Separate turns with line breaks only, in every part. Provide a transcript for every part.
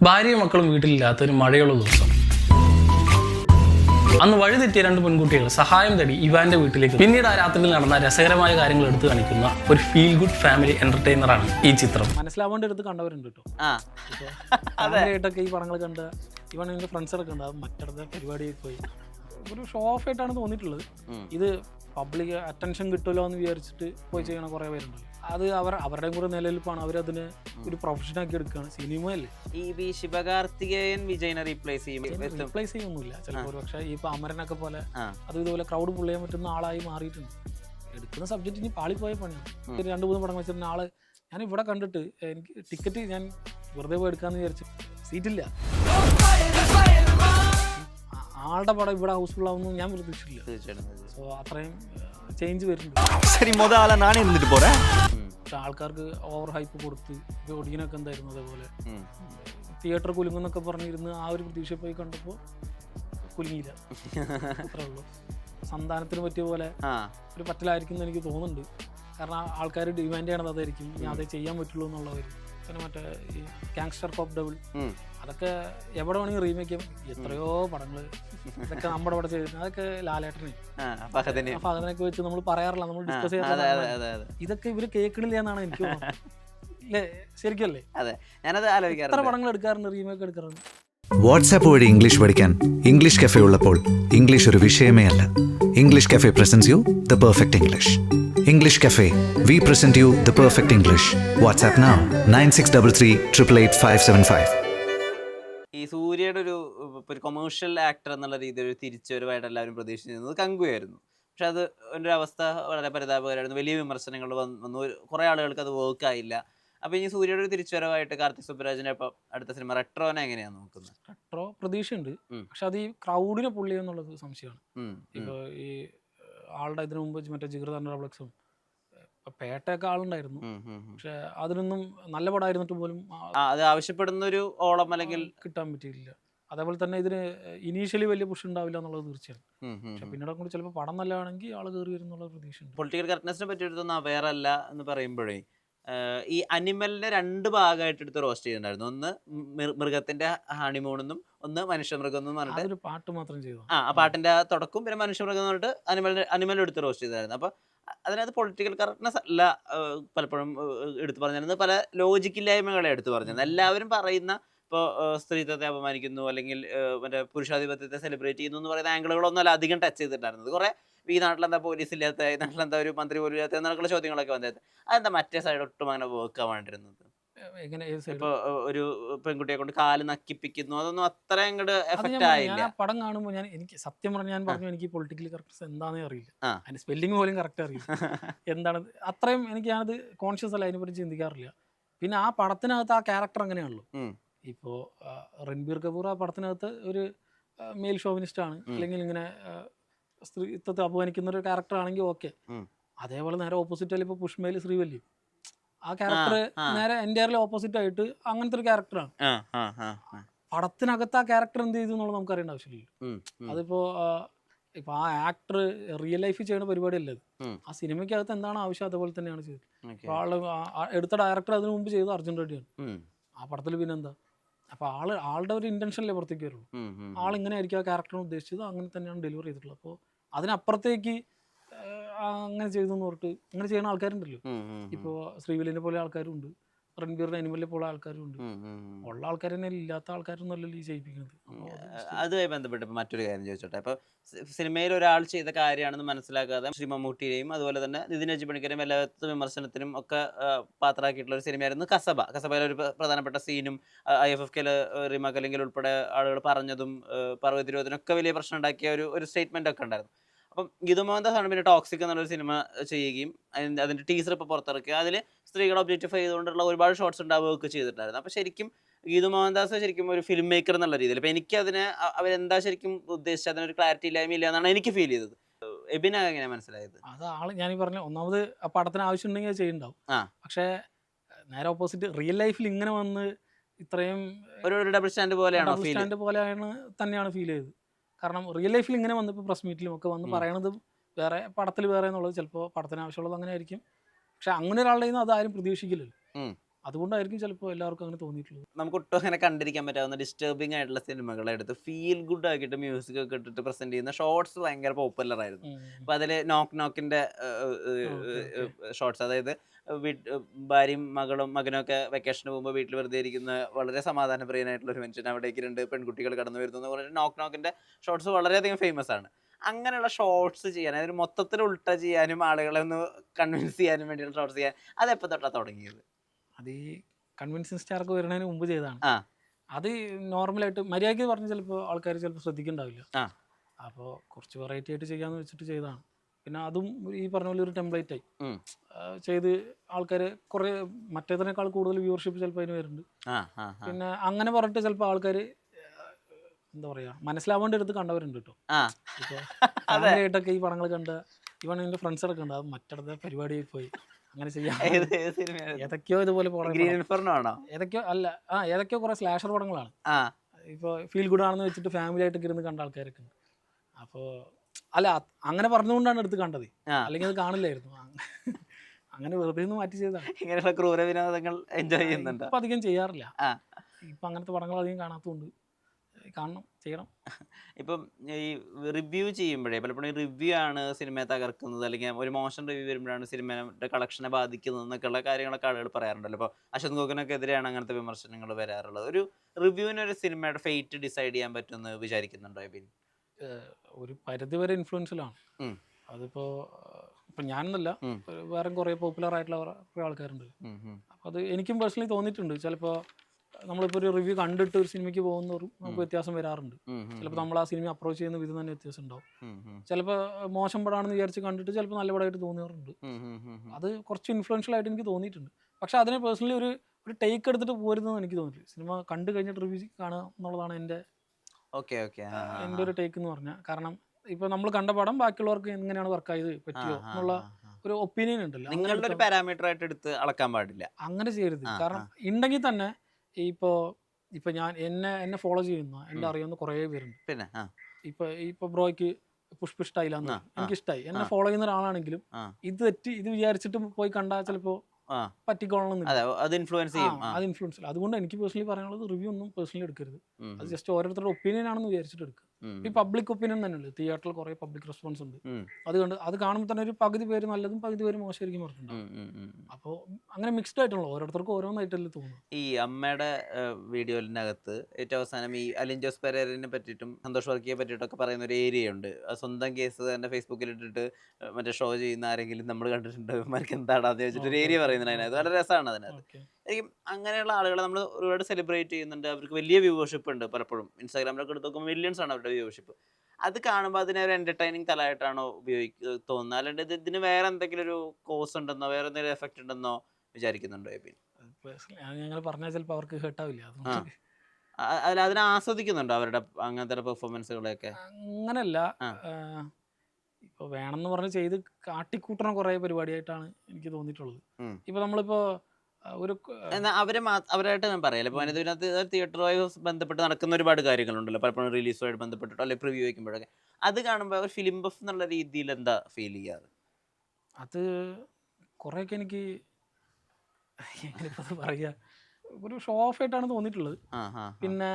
ഭാര്യയും മക്കളും വീട്ടിലില്ലാത്ത ഒരു മഴയുള്ള ദിവസം. അന്ന് വഴിതെറ്റിയ രണ്ട് പെൺകുട്ടികൾ സഹായം തേടി ഇവാന്റെ വീട്ടിലേക്ക് പിന്നീട് ആ രാത്രിയിൽ നടന്ന രസകരമായ കാര്യങ്ങൾ എടുത്തു കാണിക്കുന്ന ഒരു ഫീൽ ഗുഡ് ഫാമിലി എന്റർടൈനർ ആണ് ഈ ചിത്രം.
മനസ്സിലാവേണ്ട അടുത്ത് കണ്ടവരുണ്ട് കേട്ടോ
ആ.
ഫാമിലിയായിട്ടൊക്കെ ഈ പടങ്ങൾ കണ്ട് ഇവൻ എന്റെ ഫ്രണ്ട്സൊക്കെ ഉണ്ട് അത് പരിപാടി പരിപാടിയിൽ പോയി. ഒരു ഷോ ഓഫ് ആയിട്ടാണ് തോന്നിയിട്ടുള്ളത്. ഇത് പബ്ലിക് അറ്റൻഷൻ കിട്ടുമല്ലോ എന്ന് വിചാരിച്ചിട്ട് പോയി ചെയ്യണ കുറേ പേരുണ്ട് അത് അവർ അവരുടെയും കൂടെ നിലനിൽപ്പാണ്. അവരതിനെ ഒരു പ്രൊഫഷനാക്കി എടുക്കുകയാണ്. സിനിമയല്ലേ
ഈ വി ശിവകാർത്തികേയൻ വിജയനെ റീപ്ലേസ് ചെയ്യും
റീപ്ലേസ് ചെയ്യൊന്നുമില്ല ചിലപ്പോൾ പക്ഷേ ഈ അമരനൊക്കെ പോലെ അത് ഇതുപോലെ ക്രൗഡ് പുൾ ചെയ്യാൻ പറ്റുന്ന ആളായി മാറിയിട്ടുണ്ട്. എടുക്കുന്ന സബ്ജക്റ്റ് ഇനി പാളിപ്പോയ പണിയാണ്. രണ്ട് മൂന്ന് പടം വെച്ചിരുന്ന ആൾ ഞാൻ ഇവിടെ കണ്ടിട്ട് എനിക്ക് ടിക്കറ്റ് ഞാൻ വെറുതെ പോയി എടുക്കാന്ന് വിചാരിച്ചു സീറ്റില്ല. ആളുടെ പടം ഇവിടെ ഹൗസ്ഫുൾ ആവുന്നു ഞാൻ പ്രതീക്ഷിച്ചില്ല സോ അത്രയും ചേഞ്ച് വരുന്നുണ്ട്.
ശരി മുതലാളെ നാണി ഇരുന്നിട്ട്
പോരാ?
പക്ഷെ ആൾക്കാർക്ക് ഓവർ ഹൈപ്പ് കൊടുത്ത് ജോഡിയനൊക്കെ ഒടിയനൊക്കെ എന്തായിരുന്നു അതേപോലെ. തിയേറ്റർ കുലുങ്ങുന്നൊക്കെ പറഞ്ഞിരുന്ന് ആ ഒരു പ്രതീക്ഷ പോയി കണ്ടപ്പോൾ കുലുങ്ങിയില്ല. അത്രേ ഉള്ളൂ. സന്താനത്തിന് പറ്റിയ പോലെ ഒരു പറ്റലായിരിക്കും എന്ന് എനിക്ക് തോന്നുന്നുണ്ട്. കാരണം ആൾക്കാർ ഡിമാൻഡ് ചെയ്യണത് അതായിരിക്കും. ഞാൻ അതേ ചെയ്യാൻ പറ്റുള്ളൂ എന്നുള്ളവരും പിന്നെ മറ്റേ ഈ ഗാങ്സ്റ്റർ കോപ്പ് ഡബിൾ. അതൊക്കെ എവിടെ വേണമെങ്കിൽ റീമേക്ക് ചെയ്യാം. എത്രയോ പടങ്ങൾ ഇതൊക്കെ നമ്മുടെ ഇവിടെ ചെയ്തിട്ടുണ്ട്. അതൊക്കെ ലാലേട്ടനെ
ആ ഫഹദിന്.
അപ്പൊ അതിനൊക്കെ വെച്ച് നമ്മൾ പറയാറില്ല. നമ്മൾ ഡിസ്കസ് ചെയ്യാറില്ല. ഇതൊക്കെ ഇവർ കേൾക്കണില്ല എന്നാണ് എനിക്ക് തോന്നുന്നത്. അല്ലേ ശരിക്കും അല്ലേ
അതെ. ഞാനത്
ആലോചിക്കാറ്
എത്ര
പടങ്ങൾ എടുക്കാറുണ്ട്? റീമേക്ക് എടുക്കാറുണ്ട്?
വാട്സാപ്പ് വഴി ഇംഗ്ലീഷ് പഠിക്കാൻ ഇംഗ്ലീഷ് കഫേ ഉള്ളപ്പോൾ ഇംഗ്ലീഷ് ഒരു വിഷയമേ അല്ല. English cafe presents you the perfect English English cafe we present you the perfect English WhatsApp now nine six double three triple eight five seven five
ഈ സൂര്യയുടെ ഒരു ഒരു കൊമേഴ്ഷ്യൽ ആക്ടർ എന്നുള്ള രീതിയിൽ ഒരു തിരിച്ചുവരവായിട്ട് എല്ലാവരും പ്രതീക്ഷിച്ചിരുന്നത് കങ്കുയായിരുന്നു പക്ഷെ അത് ഒരു അവസ്ഥ വളരെ പരിതാപകരമായിരുന്നു. വലിയ വിമർശനങ്ങൾ വന്നു. കുറേ ആളുകൾക്ക് അത് വർക്ക് ആയില്ല. അപ്പൊ ഇനി സൂര്യയുടെ ഒരു തിരിച്ചുവരവായിട്ട് കാർത്തിക് സുബ്രാജിനെ ഇപ്പൊ അടുത്ത സിനിമ റെട്രോനെ എങ്ങനെയാണ് നോക്കുന്നത്?
റെട്രോ പ്രതീക്ഷയുണ്ട്. പക്ഷെ അത് ഈ ക്രൗഡിനെ പുള്ളി എന്നുള്ളത് സംശയമാണ്.
ഉം.
ഈ ആളുടെ ഇതിനു മുമ്പ് മറ്റേ ജിഗർ പേട്ടയൊക്കെ ആളുണ്ടായിരുന്നു. പക്ഷെ അതിനൊന്നും നല്ല പടമായിരുന്നിട്ട് പോലും
അത് ആവശ്യപ്പെടുന്ന ഒരു ഓളം അല്ലെങ്കിൽ
കിട്ടാൻ പറ്റിയില്ല. അതേപോലെ തന്നെ ഇതിന് ഇനീഷ്യലി വലിയ പുഷ് ഉണ്ടാവില്ല എന്നുള്ളത് തീർച്ചയാണ്. പക്ഷെ പിന്നീട് കൂടി ചിലപ്പോൾ പടം നല്ലതാണെങ്കിൽ ആൾ കയറി വരും എന്നുള്ള പ്രതീക്ഷയുണ്ട്.
പൊളിറ്റിക്കൽ കറക്റ്റ്നെസിനെ പറ്റി എടുത്തൊന്നും അവെയർ അല്ല എന്ന് പറയുമ്പോഴേ ഈ അനിമലിനെ രണ്ട് ഭാഗമായിട്ട് എടുത്ത് റോസ്റ്റ് ചെയ്യുന്നുണ്ടായിരുന്നു ഒന്ന് മൃഗത്തിന്റെ ഹണിമൂണെന്നും ഒന്ന് മനുഷ്യമൃഗം എന്നും പറഞ്ഞിട്ട്
പാട്ട് മാത്രം ചെയ്തു?
ആ പാട്ടിന്റെ തുടക്കും പിന്നെ മനുഷ്യമൃഗം എന്ന് പറഞ്ഞിട്ട് അനിമൽ അനിമൽ എടുത്ത് റോസ്റ്റ് ചെയ്തായിരുന്നു. അപ്പൊ അതിനകത്ത് പൊളിറ്റിക്കൽ കറക്റ്റ്നെസ് അല്ല പലപ്പോഴും എടുത്തു പറഞ്ഞിരുന്നത്. പല ലോജിക്കില്ലായ്മകളെ എടുത്തു പറഞ്ഞിരുന്നത്. എല്ലാവരും പറയുന്ന ഇപ്പോൾ സ്ത്രീത്വത്തെ അപമാനിക്കുന്നു അല്ലെങ്കിൽ മറ്റേ പുരുഷാധിപത്യത്തെ സെലിബ്രേറ്റ് ചെയ്യുന്നു എന്ന് പറയുന്ന ആംഗിളുകളൊന്നും അല്ല അധികം ടച്ച് ചെയ്തിട്ടുണ്ടായിരുന്നത്. കുറെ ഈ നാട്ടിലെന്താ പോലീസ് ഇല്ലാത്ത ഈ നാട്ടിലെന്താ ഒരു മന്ത്രി പോലും ഇല്ലാത്ത എന്നുള്ള ചോദ്യങ്ങളൊക്കെ വന്നത്. അതെന്താ മറ്റേ സൈഡ് ഒട്ടും അങ്ങനെ വർക്ക് ആവാണ്ടിരുന്നത് ഇപ്പൊ ഒരു പെൺകുട്ടിയെ കൊണ്ട് കാൽ നക്കിപ്പിക്കുന്നു. അതൊന്നും അത്ര അങ്ങോട്ട് എഫക്റ്റ് ആയില്ല.
പടം കാണുമ്പോൾ ഞാൻ എനിക്ക് സത്യം പറഞ്ഞാൽ ഞാൻ പറഞ്ഞു എനിക്ക് പൊളിറ്റിക്കൽ കറക്റ്റ്സ് എന്താണെന്ന് അറിയില്ല. അതിന്റെ സ്പെല്ലിംഗ് പോലും കറക്റ്റ് അറിയില്ല. എന്താണ് അത്രയും എനിക്ക് ഞാനത് കോൺഷ്യസ് അല്ല അതിനെപ്പറ്റി ചിന്തിക്കാറില്ല. പിന്നെ ആ പടത്തിനകത്ത് ആ ക്യാരക്ടർ അങ്ങനെയാണല്ലോ.
ഇപ്പോ
ഇപ്പോൾ രൺബീർ കപൂർ ആ പടത്തിനകത്ത് ഒരു മെയിൽ ഷോവിനിസ്റ്റ് ആണ് അല്ലെങ്കിൽ ഇങ്ങനെ സ്ത്രീത്വത്തെ അപമാനിക്കുന്ന ഒരു ക്യാരക്ടർ ആണെങ്കിൽ ഓക്കെ അതേപോലെ നേരെ ഓപ്പോസിറ്റ് ആയാലും ഇപ്പൊ പുഷ്മയിൽ ശ്രീവല്ലി. ആ ക്യാരക്ടർ നേരെ എന്റെ ഓപ്പോസിറ്റ് ആയിട്ട് അങ്ങനത്തെ ഒരു ക്യാരക്ടറാണ്. പടത്തിനകത്ത് ആ ക്യാരക്ടർ എന്ത് ചെയ്തു എന്നുള്ളത് നമുക്ക് അറിയേണ്ട ആവശ്യമില്ല. അതിപ്പോ ഇപ്പൊ ആ ആക്ടർ റിയൽ ലൈഫിൽ ചെയ്യുന്ന പരിപാടിയല്ല അത്? ആ സിനിമയ്ക്കകത്ത് എന്താണ് ആവശ്യം അതുപോലെ തന്നെയാണ് ചെയ്തത്. അപ്പൊ ആൾ എടുത്ത ഡയറക്ടർ അതിനു മുമ്പ് ചെയ്തത് അർജുൻ റെഡ്ഡിയാണ്. ആ പടത്തിൽ പിന്നെന്താ അപ്പൊ ആൾ ആളുടെ ഒരു ഇന്റൻഷനിലേ പുറത്തേക്ക് വരുള്ളൂ. ആൾ ഇങ്ങനെ ആയിരിക്കും ആ ക്യാരക്ടറിനെ ഉദ്ദേശിച്ചത്. അങ്ങനെ തന്നെയാണ് ഡെലിവർ ചെയ്തിട്ടുള്ളത്. അപ്പോൾ അതിനപ്പുറത്തേക്ക് അങ്ങനെ ചെയ്തു എന്ന് പറഞ്ഞിട്ട് അങ്ങനെ ചെയ്യുന്ന ആൾക്കാരുണ്ടല്ലോ. ഇപ്പോൾ ശ്രീവിലിനെ പോലെ ആൾക്കാരും ഉണ്ട് റൺബീറിന്റെ അനിമലിനെ പോലെ ആൾക്കാരും ഉണ്ട്. ഉള്ള ആൾക്കാർ തന്നെ ഇല്ലാത്ത ആൾക്കാരൊന്നും അല്ലല്ലോ ഈ ചെയ്യിപ്പിക്കുന്നത്.
അതുമായി ബന്ധപ്പെട്ട് മറ്റൊരു കാര്യം ചോദിച്ചോട്ടെ. അപ്പൊ സിനിമയിൽ ഒരാൾ ചെയ്ത കാര്യമാണെന്ന് മനസ്സിലാക്കാതെ ശ്രീ മമ്മൂട്ടിയെയും അതുപോലെ തന്നെ നിതിൻ അജി പണിക്കരെയും എല്ലാത്ത വിമർശനത്തിനും ഒക്കെ പാത്രമാക്കിയിട്ടുള്ള ഒരു സിനിമയായിരുന്നു കസബ. കസബയിലെ ഒരു പ്രധാനപ്പെട്ട സീനും ഐ എഫ് എഫ് കെയിൽ റിമ കലിംഗൽ ഉൾപ്പെടെ ആളുകൾ പറഞ്ഞതും പർവതിരോധനൊക്കെ വലിയ പ്രശ്നം ഉണ്ടാക്കിയ ഒരു ഒരു സ്റ്റേറ്റ്മെന്റ് ഒക്കെ ഉണ്ടായിരുന്നു. അപ്പം ഗീതു മോഹൻദാസ് ആണ് പിന്നെ ടോക്സിക് എന്നുള്ളൊരു സിനിമ ചെയ്യുകയും അതിന്റെ അതിന്റെ ടീസർ ഇപ്പോൾ പുറത്തിറക്കുക അതിൽ സ്ത്രീകളെ ഒബ്ജക്റ്റിഫൈ ചെയ്തുകൊണ്ടുള്ള ഒരുപാട് ഷോർട്സ് ഉണ്ടാവുകയൊക്കെ ചെയ്തിട്ടുണ്ടായിരുന്നു. അപ്പോൾ ശരിക്കും ഗീതു മോഹൻദാസ് ശരിക്കും ഒരു ഫിലിം മേക്കർ എന്നുള്ള രീതിയിൽ. ഇപ്പൊ എനിക്ക് അതിനെ അവരെന്താ ശരിക്കും ഉദ്ദേശിച്ചത്? അതിനൊരു ക്ലാരിറ്റി ഇല്ലായ്മ ഇല്ല എന്നാണ് എനിക്ക് ഫീൽ ചെയ്തത്. എബിന എങ്ങനെ മനസ്സിലായത്?
അത് ആൾ ഞാൻ പറഞ്ഞു ഒന്നാമത് ആ പടത്തിന് ആവശ്യമുണ്ടെങ്കിൽ അത് ചെയ്യുന്നുണ്ടാവും
ആ.
പക്ഷേ നേരെ ഓപ്പോസിറ്റ് റിയൽ ലൈഫിൽ ഇങ്ങനെ വന്ന് ഇത്രയും
ഒരു ഡബിൾ സ്റ്റാൻഡ് പോലെയാണ്
സ്റ്റാൻഡ് പോലെയാണ് തന്നെയാണ് ഫീൽ ചെയ്തത്. കാരണം റിയൽ ലൈഫിൽ ഇങ്ങനെ വന്നപ്പോൾ പ്രസ് മീറ്റിലും ഒക്കെ വന്ന്. പറയണത് വേറെ പടത്തിൽ വേറെ എന്നുള്ളത് ചിലപ്പോൾ പടത്തിന് ആവശ്യമുള്ളത് അങ്ങനെ ആയിരിക്കും പക്ഷെ അങ്ങനെ ഒരാളുടെ നിന്ന് അത് ആരും പ്രതീക്ഷിക്കില്ലല്ലോ. അതുകൊണ്ടായിരിക്കും ചിലപ്പോൾ എല്ലാവർക്കും അങ്ങനെ തോന്നിയിട്ടുള്ളത്
നമുക്ക് ഒട്ടും അങ്ങനെ കണ്ടിരിക്കാൻ പറ്റാവുന്ന ഡിസ്റ്റർബിംഗ് ആയിട്ടുള്ള സിനിമകളെ എടുത്ത് ഫീൽ ഗുഡ് ആക്കിയിട്ട് മ്യൂസിക് ഒക്കെ ഇട്ടിട്ട് പ്രസന്റ് ചെയ്യുന്ന ഷോർട്സ് ഭയങ്കര പോപ്പുലർ ആയിരുന്നു. അപ്പൊ അതിൽ നോക്ക് നോക്കിന്റെ ഷോർട്സ് അതായത് ഭാര്യയും മകളും മകനും ഒക്കെ വെക്കേഷന് പോകുമ്പോൾ വീട്ടിൽ വെറുതെ ഇരിക്കുന്ന വളരെ സമാധാനപ്രിയനായിട്ടുള്ള ഒരു മനുഷ്യൻ അവിടേക്ക് രണ്ട് പെൺകുട്ടികൾ കടന്നു വരുന്നു എന്ന് പറഞ്ഞിട്ട് നോക്ക് നോക്കിന്റെ ഷോർട്സ് വളരെയധികം ഫേമസ് ആണ്. അങ്ങനെയുള്ള ഷോർട്സ് ചെയ്യാൻ അതായത് മൊത്തത്തിൽ ഉൾട്ട ചെയ്യാനും ആളുകളെ ഒന്ന് കൺവിൻസ് ചെയ്യാനും വേണ്ടിയുള്ള ഷോർട്സ് ചെയ്യാൻ അത് എപ്പോൾ തൊട്ടാ തുടങ്ങിയത്?
അത് ഈ കൺവിൻസിങ് സ്റ്റാർക്ക് വരുന്നതിന് മുമ്പ് ചെയ്തതാണ്.
ആ.
അത് നോർമലായിട്ട് മര്യാദയ്ക്ക് പറഞ്ഞ് ചിലപ്പോൾ ആൾക്കാർ ചിലപ്പോൾ ശ്രദ്ധിക്കണ്ടാവില്ല.
ആ.
അപ്പോൾ കുറച്ച് വെറൈറ്റി ആയിട്ട് ചെയ്യാന്ന് വെച്ചിട്ട് ചെയ്തതാണ്. പിന്നെ അതും ഈ പറഞ്ഞ പോലെ ഒരു ടെംപ്ലേറ്റ് ആയി. ചെയ്ത് ആൾക്കാർ കുറേ മറ്റേതിനേക്കാൾ കൂടുതൽ വ്യൂവർഷിപ്പ് ചിലപ്പോൾ അതിന് വരുന്നുണ്ട്. പിന്നെ അങ്ങനെ പറഞ്ഞിട്ട് ചിലപ്പോൾ ആൾക്കാർ എന്താ പറയാ മനസ്സിലാവേണ്ട അടുത്ത് കണ്ടവരുണ്ട് കേട്ടോ.
ആ.
ഇപ്പോൾ ഈ പടങ്ങൾ കണ്ട ഇവൺ ഫ്രണ്ട്സ് അടക്കം ഉണ്ട് അത് മറ്റിടത്തെ പരിപാടിയിൽ പോയി. അങ്ങനെ ചെയ്യാം. ഏതൊക്കെയോ ഇതുപോലെ ഏതൊക്കെയോ അല്ല ആ ഏതൊക്കെയോ കുറെ സ്ലാഷർ പടങ്ങളാണ്.
ആ.
ഇപ്പോൾ ഫീൽ ഗുഡ് ആണെന്ന് വെച്ചിട്ട് ഫാമിലി ആയിട്ട് ഇരുന്ന് കണ്ട ആൾക്കാരൊക്കെ ഉണ്ട്. അപ്പോൾ അല്ല അങ്ങനെ പറഞ്ഞുകൊണ്ടാണ് എടുത്ത് കണ്ടത്. അല്ലെങ്കിൽ അത് കാണില്ലായിരുന്നു. അങ്ങനെ വെറുതെ ഒന്ന് മാറ്റി ചെയ്തതാണ്.
ഇങ്ങനെയുള്ള ക്രൂര വിനോദങ്ങൾ എൻജോയ് ചെയ്യുന്നുണ്ട്.
ഇപ്പം അധികം ചെയ്യാറില്ല. ഇപ്പൊ അങ്ങനത്തെ പടങ്ങൾ അധികം കാണാത്തതുകൊണ്ട് കാണണം ചെയ്യണം.
ഇപ്പം ഈ റിവ്യൂ ചെയ്യുമ്പോഴേ പലപ്പോഴും റിവ്യൂ ആണ് സിനിമയെ തകർക്കുന്നത് അല്ലെങ്കിൽ ഒരു മോശം റിവ്യൂ വരുമ്പോഴാണ് സിനിമയുടെ കളക്ഷനെ ബാധിക്കുന്നത് എന്നൊക്കെയുള്ള കാര്യങ്ങളൊക്കെ ആളുകൾ പറയാറുണ്ടല്ലോ. അപ്പോൾ അശ്വന്ത് ഗോകനൊക്കെ എതിരെയാണ് അങ്ങനത്തെ വിമർശനങ്ങൾ വരാറുള്ളത്. ഒരു റിവ്യൂവിന് ഒരു സിനിമയുടെ ഫെയ്റ്റ് ഡിസൈഡ് ചെയ്യാൻ പറ്റുമെന്ന് വിചാരിക്കുന്നുണ്ടോ എബിൻ?
ഒരു പരിധി വരെ ഇൻഫ്ലുവൻസിലാണ് അതിപ്പോ ഇപ്പൊ ഞാനെന്നല്ല വേറെ കുറെ പോപ്പുലർ ആയിട്ടുള്ള കുറേ ആൾക്കാരുണ്ട്. അപ്പോൾ അത് എനിക്കും പേഴ്സണലി തോന്നിയിട്ടുണ്ട്. ചിലപ്പോ നമ്മളിപ്പോ ഒരു റിവ്യൂ കണ്ടിട്ട് ഒരു സിനിമയ്ക്ക് പോകുന്നവരും നമുക്ക് വ്യത്യാസം വരാറുണ്ട്. ചിലപ്പോൾ നമ്മൾ ആ സിനിമ അപ്രോച്ച് ചെയ്യുന്ന വിധം തന്നെ വ്യത്യാസം ഉണ്ടാവും. ചിലപ്പോൾ മോശം പടമാണെന്ന് വിചാരിച്ച് കണ്ടിട്ട് ചിലപ്പോൾ നല്ല പടമായിട്ട് തോന്നിയാറുണ്ട്.
ഉം.
അത് കുറച്ച് ഇൻഫ്ലുവൻഷ്യൽ ആയിട്ട് എനിക്ക് തോന്നിയിട്ടുണ്ട്. പക്ഷെ അതിനെ പേഴ്സണലി ഒരു ഒരു ടേക്ക് എടുത്തിട്ട് പോരുന്നതെന്ന് എനിക്ക് തോന്നിയില്ല സിനിമ കണ്ടു കഴിഞ്ഞിട്ട് റിവ്യൂ കാണുക എന്നുള്ളതാണ് എന്റെ
ഓക്കെ ഓക്കെ.
എന്റെ ഒരു ടേക്ക് എന്ന് പറഞ്ഞാൽ കാരണം ഇപ്പൊ നമ്മൾ കണ്ട പടം ബാക്കിയുള്ളവർക്ക് എങ്ങനെയാണ് വർക്ക് ആയത് പറ്റിയോ എന്നുള്ള. ഒരു ഒപ്പീനിയൻ ഉണ്ടല്ലോ. അങ്ങനെ
നിങ്ങളുടെ ഒരു പാരാമീറ്റർ ആയിട്ട് എടുത്ത് അളക്കാൻ പാടില്ല.
അങ്ങനെ ചെയ്യരുത്. കാരണം ഉണ്ടെങ്കിൽ തന്നെ ഇപ്പോ ഇപ്പൊ ഞാൻ എന്നെ എന്നെ ഫോളോ ചെയ്യുന്ന എന്നെ
അറിയുന്ന
അറിയാവുന്ന കുറേ പേരുണ്ട്.
പിന്നെ
ഇപ്പൊ ഇപ്പൊ ബ്രോയ്ക്ക് പുഷ്പ ഇഷ്ടായില്ല
ആ, ആ.
എനിക്ക് ഇഷ്ടമായി എന്നെ ഫോളോ ചെയ്യുന്ന ഒരാളാണെങ്കിലും ഇത് തെറ്റി ഇത് വിചാരിച്ചിട്ട് പോയി കണ്ടാൽ ചിലപ്പോ
ആ.
പറ്റിക്കൊള്ളണമെന്നില്ല.
അതെ ഇൻഫ്ലുവൻസ് ചെയ്യും.
അത് ഇൻഫ്ലുവൻസ് അതുകൊണ്ട് എനിക്ക് പേഴ്സണലി പറയാനുള്ളത് റിവ്യൂ ഒന്നും പേഴ്സണലി എടുക്കരുത്. അത് ജസ്റ്റ് ഓരോരുത്തരുടെ ഒപ്പീനിയൻ ആണെന്ന് വിചാരിച്ചിട്ട് എടുക്കുക. ഈ പബ്ലിക് ഒപ്പീനിയൻ തന്നെയുണ്ട് തിയേറ്ററിൽ കുറെ പബ്ലിക് റെസ്പോൺസ് ഉണ്ട്.
അതുകൊണ്ട്
അത് കണ്ട് അത് കാണുമ്പോൾ തന്നെ ഒരു പകുതി പേര് നല്ലതും പകുതി പേര് മോശമായിരിക്കും പറഞ്ഞിട്ടുണ്ടാവും. അപ്പോൾ അങ്ങനെ മിക്സ്ഡ് ആയിട്ടുള്ള ഓരോരുത്തർക്കും ഓരോന്നായിട്ടല്ലേ തോന്നുന്നു
ഈ അമ്മയുടെ വീഡിയോയിനകത്ത് ഏറ്റവും അവസാനം ഈ അലിൻ ജോസ് പെരേരനെ പറ്റിയിട്ടും സന്തോഷ് വർക്കിയെ പറ്റിയിട്ടൊക്കെ പറയുന്ന ഒരു ഏരിയ ഉണ്ട്. ആ സ്വന്തം കേസ് തന്നെ ഫേസ്ബുക്കിൽ ഇട്ടിട്ട് മറ്റേ ഷോ ചെയ്യുന്ന ആരെങ്കിലും നമ്മൾ കണ്ടിട്ടുണ്ട്? എന്താണ് എന്താടാന്ന് ചോദിച്ചിട്ട് ഒരു ഏരിയ പറയുന്നുണ്ട് അതിനകത്ത്. വളരെ രസമാണ് അതിനകത്ത്. അങ്ങനെയുള്ള ആളുകളെ നമ്മൾ ഒരുപാട് സെലിബ്രേറ്റ് ചെയ്യുന്നുണ്ട്. അവർക്ക് വലിയ വ്യൂവർഷിപ്പ് ഉണ്ട് പലപ്പോഴും. ഇൻസ്റ്റാഗ്രാമിലൊക്കെ എടുത്ത് നോക്കുമ്പോൾ മില്യൺസ് ആണ് അവരുടെ വ്യൂവർഷിപ്പ് അത് കാണുമ്പോൾ അതിനെ ഒരു എന്റർടൈനിങ് തലമായിട്ടാണോ ഉപയോഗിക്കുക തോന്നുന്നത്? അല്ലാണ്ട് ഇത് ഇതിന് വേറെ എന്തെങ്കിലും ഒരു കോസ് ഉണ്ടെന്നോ വേറെ എന്തെങ്കിലും എഫക്റ്റ് ഉണ്ടെന്നോ വിചാരിക്കുന്നുണ്ടോ എബിൻ
ഞങ്ങൾ പറഞ്ഞാൽ ചിലപ്പോൾ അവർക്ക് ഹേർട്ടാവില്ല
അല്ല അതിനെ ആസ്വദിക്കുന്നുണ്ടോ അവരുടെ അങ്ങനത്തെ പെർഫോമൻസുകളെയൊക്കെ
അങ്ങനല്ല.
ഇപ്പൊ
ഇപ്പോൾ വേണമെന്ന് പറഞ്ഞ് ചെയ്ത് കാട്ടിക്കൂട്ടണ കുറേ പരിപാടിയായിട്ടാണ് എനിക്ക് തോന്നിയിട്ടുള്ളത്.
ഇപ്പൊ
ഇപ്പോൾ നമ്മളിപ്പോൾ ഒരു
എന്നാ അവരെ അവരായിട്ട് ഞാൻ പറയാം ഇപ്പൊ അതിനകത്ത് തിയേറ്ററുമായി ബന്ധപ്പെട്ട് നടക്കുന്ന ഒരുപാട് കാര്യങ്ങളുണ്ടല്ലോ. പലപ്പോഴും റിലീസുമായിട്ട് ബന്ധപ്പെട്ടിട്ടോ അല്ലെങ്കിൽ പ്രിവ്യൂ വയ്ക്കുമ്പോഴൊക്കെ അത് കാണുമ്പോൾ ഒരു ഫിലിം ബഫ് എന്നുള്ള രീതിയിൽ എന്താ ഫീൽ ചെയ്യാറ്?
അത് കുറേയൊക്കെ എനിക്ക് എങ്ങനെയിപ്പോൾ പറയുക ഒരു ഷോ ഓഫ് ആയിട്ടാണ് തോന്നിയിട്ടുള്ളത്. പിന്നെ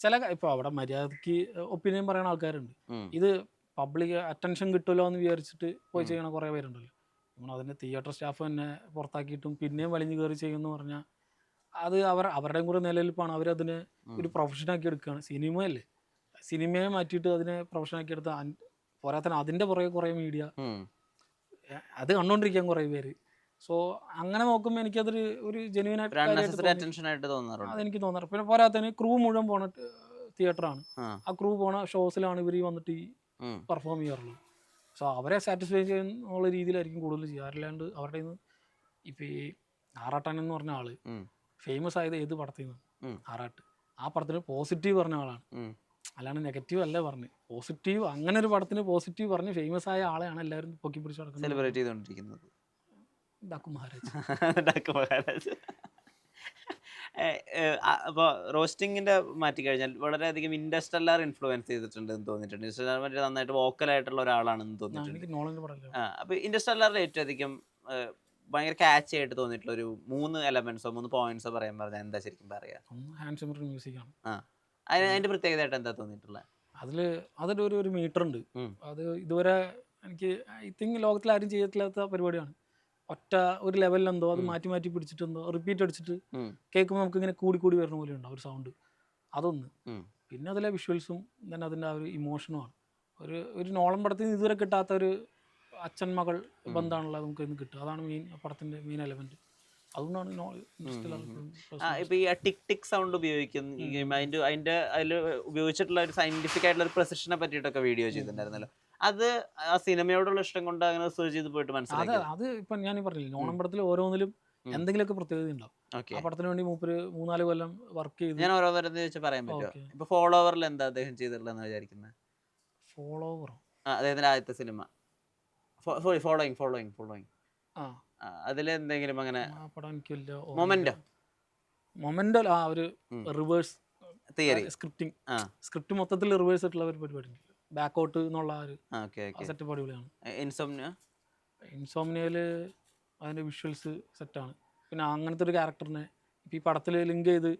ചില ഇപ്പോൾ അവിടെ മര്യാദയ്ക്ക് ഒപ്പീനിയൻ പറയുന്ന ആൾക്കാരുണ്ട്. ഇത് പബ്ലിക് അറ്റൻഷൻ കിട്ടുമല്ലോ എന്ന് വിചാരിച്ചിട്ട് പോയി. ചെയ്യണ കുറേ പേരുണ്ടല്ലോ. നമ്മൾ അതിന്റെ തിയേറ്റർ സ്റ്റാഫ് തന്നെ പുറത്താക്കിയിട്ടും പിന്നെയും വലിഞ്ഞു കയറി ചെയ്യുമെന്ന് പറഞ്ഞാൽ അത് അവർ അവരുടെയും കൂടെ നിലനിൽപ്പാണ്. അവരതിനെ. ഒരു പ്രൊഫഷനാക്കി എടുക്കുകയാണ്. സിനിമയല്ലേ സിനിമയെ മാറ്റിയിട്ട് അതിനെ പ്രൊഫഷനാക്കി എടുത്ത പോരാത്തന്നെ അതിന്റെ പുറകെ കുറേ മീഡിയ. അത് കണ്ടുകൊണ്ടിരിക്കാൻ കുറേ പേര്. സോ അങ്ങനെ നോക്കുമ്പോൾ എനിക്കതൊരു ഒരു ജെന്യൂൻ
ആയിട്ട് തോന്നാറുണ്ട്.
അതെനിക്ക് തോന്നാറ്. പിന്നെ പോരാത്തതിന് ക്രൂ മുഴുവൻ പോണ തിയേറ്ററാണ്
ആ.
ആ ക്രൂ പോണ ഷോസിലാണ് ഇവർ വന്നിട്ട് ഈ പെർഫോം ചെയ്യാറുള്ളത്. സോ അവരെ സാറ്റിസ്ഫൈ ചെയ്യുന്നുള്ള രീതിയിലായിരിക്കും കൂടുതൽ ചെയ്യുക. അല്ലാണ്ട് അവരുടെ നിന്ന് ഇപ്പം ഈ ആറാട്ടൻ എന്ന് പറഞ്ഞ
ആൾ
ഫേമസ് ആയത് ഏത് പടത്തിൽ നിന്ന് ആറാട്ട്. ആ പടത്തിന് പോസിറ്റീവ് പറഞ്ഞ ആളാണ്. അല്ലാണ്ട് നെഗറ്റീവ് അല്ല പറഞ്ഞ്. പോസിറ്റീവ് അങ്ങനെ ഒരു പടത്തിന് പോസിറ്റീവ് പറഞ്ഞ് ഫേമസ് ആയ ആളെയാണ് എല്ലാവരും പൊക്കി പിടിച്ച് നടക്കുന്നത്.
സെലിബ്രേറ്റ് ചെയ്തുകൊണ്ടിരിക്കുന്നത്.
ഡാക്കു മഹാരാജ്.
ഡാക്കു മഹാരാജ്. അപ്പോൾ റോസ്റ്റിങ്ങിന്റെ മാറ്റി കഴിഞ്ഞാൽ വളരെയധികം ഇൻഡസ്ട്രല്ലാർ ഇൻഫ്ലുവൻസ് ചെയ്തിട്ടുണ്ട് എന്ന് തോന്നിയിട്ടുണ്ട് ഇൻഡസ്ട്രല്ലാർ മറ്റേ നന്നായിട്ട് വോക്കൽ ആയിട്ടുള്ള ഒരാളാണെന്ന് തോന്നിയിട്ടുണ്ട്. അപ്പോൾ ഇൻഡസ്ട്രല്ലാറിൽ ഏറ്റവും അധികം ഭയങ്കര ക്യാച്ച് ആയിട്ട് തോന്നിയിട്ടുള്ള ഒരു മൂന്ന് എലമെന്റ്സോ മൂന്ന് പോയിന്റ്സോ പറയാൻ പറഞ്ഞാൽ എന്താ ശരിക്കും പറയാ? ആ അതിന് അതിന്റെ പ്രത്യേകതയായിട്ട് എന്താ തോന്നിയിട്ടുള്ളത്
അതിൽ അതിന്റെ ഒരു ഒരു മീറ്റർ ഉണ്ട് അത് ഇതുവരെ എനിക്ക് ഐ തിങ്ക് ലോകത്തിൽ ആരും ചെയ്തിട്ടില്ലാത്ത പരിപാടിയാണ്. ഒറ്റ ഒരു ലെവലിലെന്തോ അത് മാറ്റി മാറ്റി പിടിച്ചിട്ടെന്തോ റിപ്പീറ്റ് അടിച്ചിട്ട്. കേൾക്കുമ്പോൾ നമുക്ക് ഇങ്ങനെ കൂടി കൂടി വരുന്ന പോലെ ഉണ്ടാവും ഒരു സൗണ്ട് അതൊന്ന്. പിന്നെ അതിലെ വിഷ്വൽസും തന്നെ അതിന്റെ ആ ഒരു ഇമോഷനുമാണ് ഒരു ഒരു നോളം പടത്തിൽ നിന്ന് ഇതുവരെ കിട്ടാത്ത ഒരു അച്ഛൻ മകൾ ബന്ധമാണല്ലോ നമുക്ക് ഇന്ന് കിട്ടുക. അതാണ് മെയിൻ പടത്തിന്റെ മെയിൻ എലമെന്റ് അതുകൊണ്ടാണ്
ഇപ്പൊ ഈ ടിക് ടിക് സൗണ്ട് ഉപയോഗിക്കുന്ന അതിന്റെ അതിൽ ഉപയോഗിച്ചിട്ടുള്ള ഒരു സയന്റിഫിക് ആയിട്ടുള്ള ഒരു പ്രസിഷനെ പറ്റിയിട്ടൊക്കെ വീഡിയോ ചെയ്തിട്ടുണ്ടായിരുന്നല്ലോ. അത് ആ സിനിമയോടുള്ള ഇഷ്ടം കൊണ്ട് അങ്ങനെ സെർച്ച് ചെയ്ത് പോയിട്ട്
അത്
മനസ്സിലാക്കി
അത് ഇപ്പൊ ഞാൻ പറഞ്ഞില്ലേ ഓണം പടത്തിൽ ഓരോന്നിലും
എന്തെങ്കിലും
എന്തെങ്കിലുമൊക്കെ പ്രത്യേകത ഉണ്ടാവും
ഓക്കെ.
ആ പടത്തിന് വേണ്ടി മൂപ്പര് മൂന്നാൽ കൊല്ലം വർക്ക് ചെയ്തു.
ഞാൻ ഓരോന്നോരെന്ന് ചോദിച്ചാൽ പറയാൻ പറ്റുമോ. ഇപ്പൊ ഫോളോവറിൽ എന്താ അദ്ദേഹം ചെയ്തിട്ടുള്ളതെന്ന് വിചാരിക്കുന്നത്
ഫോളോവർ
ആ അദ്ദേഹത്തിന്റെ ആദ്യത്തെ cinema. Sorry following following following
ആ.
അതിൽ എന്തെങ്കിലും അങ്ങനെ
ആ പടം എനിക്കില്ല
മൊമെന്റോ?
മൊമെന്റോ ആ ഒരു
ഉം.
റിവേഴ്സ്
തിയറി
സ്ക്രിപ്റ്റിംഗ്
ആ.
സ്ക്രിപ്റ്റ് മൊത്തത്തിൽ റിവേഴ്സ് ആയിട്ടുള്ള ഒരു പരിപാടി ബാക്കൗട്ട് എന്നുള്ള ആ ഒരു സെറ്റപ്പ് അടിപൊളിയാണ്. ഇൻസോമിനയിൽ അതിന്റെ വിഷ്വൽസ് സെറ്റാണ് പിന്നെ അങ്ങനത്തെ ഒരു ക്യാരക്ടറിനെ ഈ പടത്തിൽ ലിങ്ക് ചെയ്ത്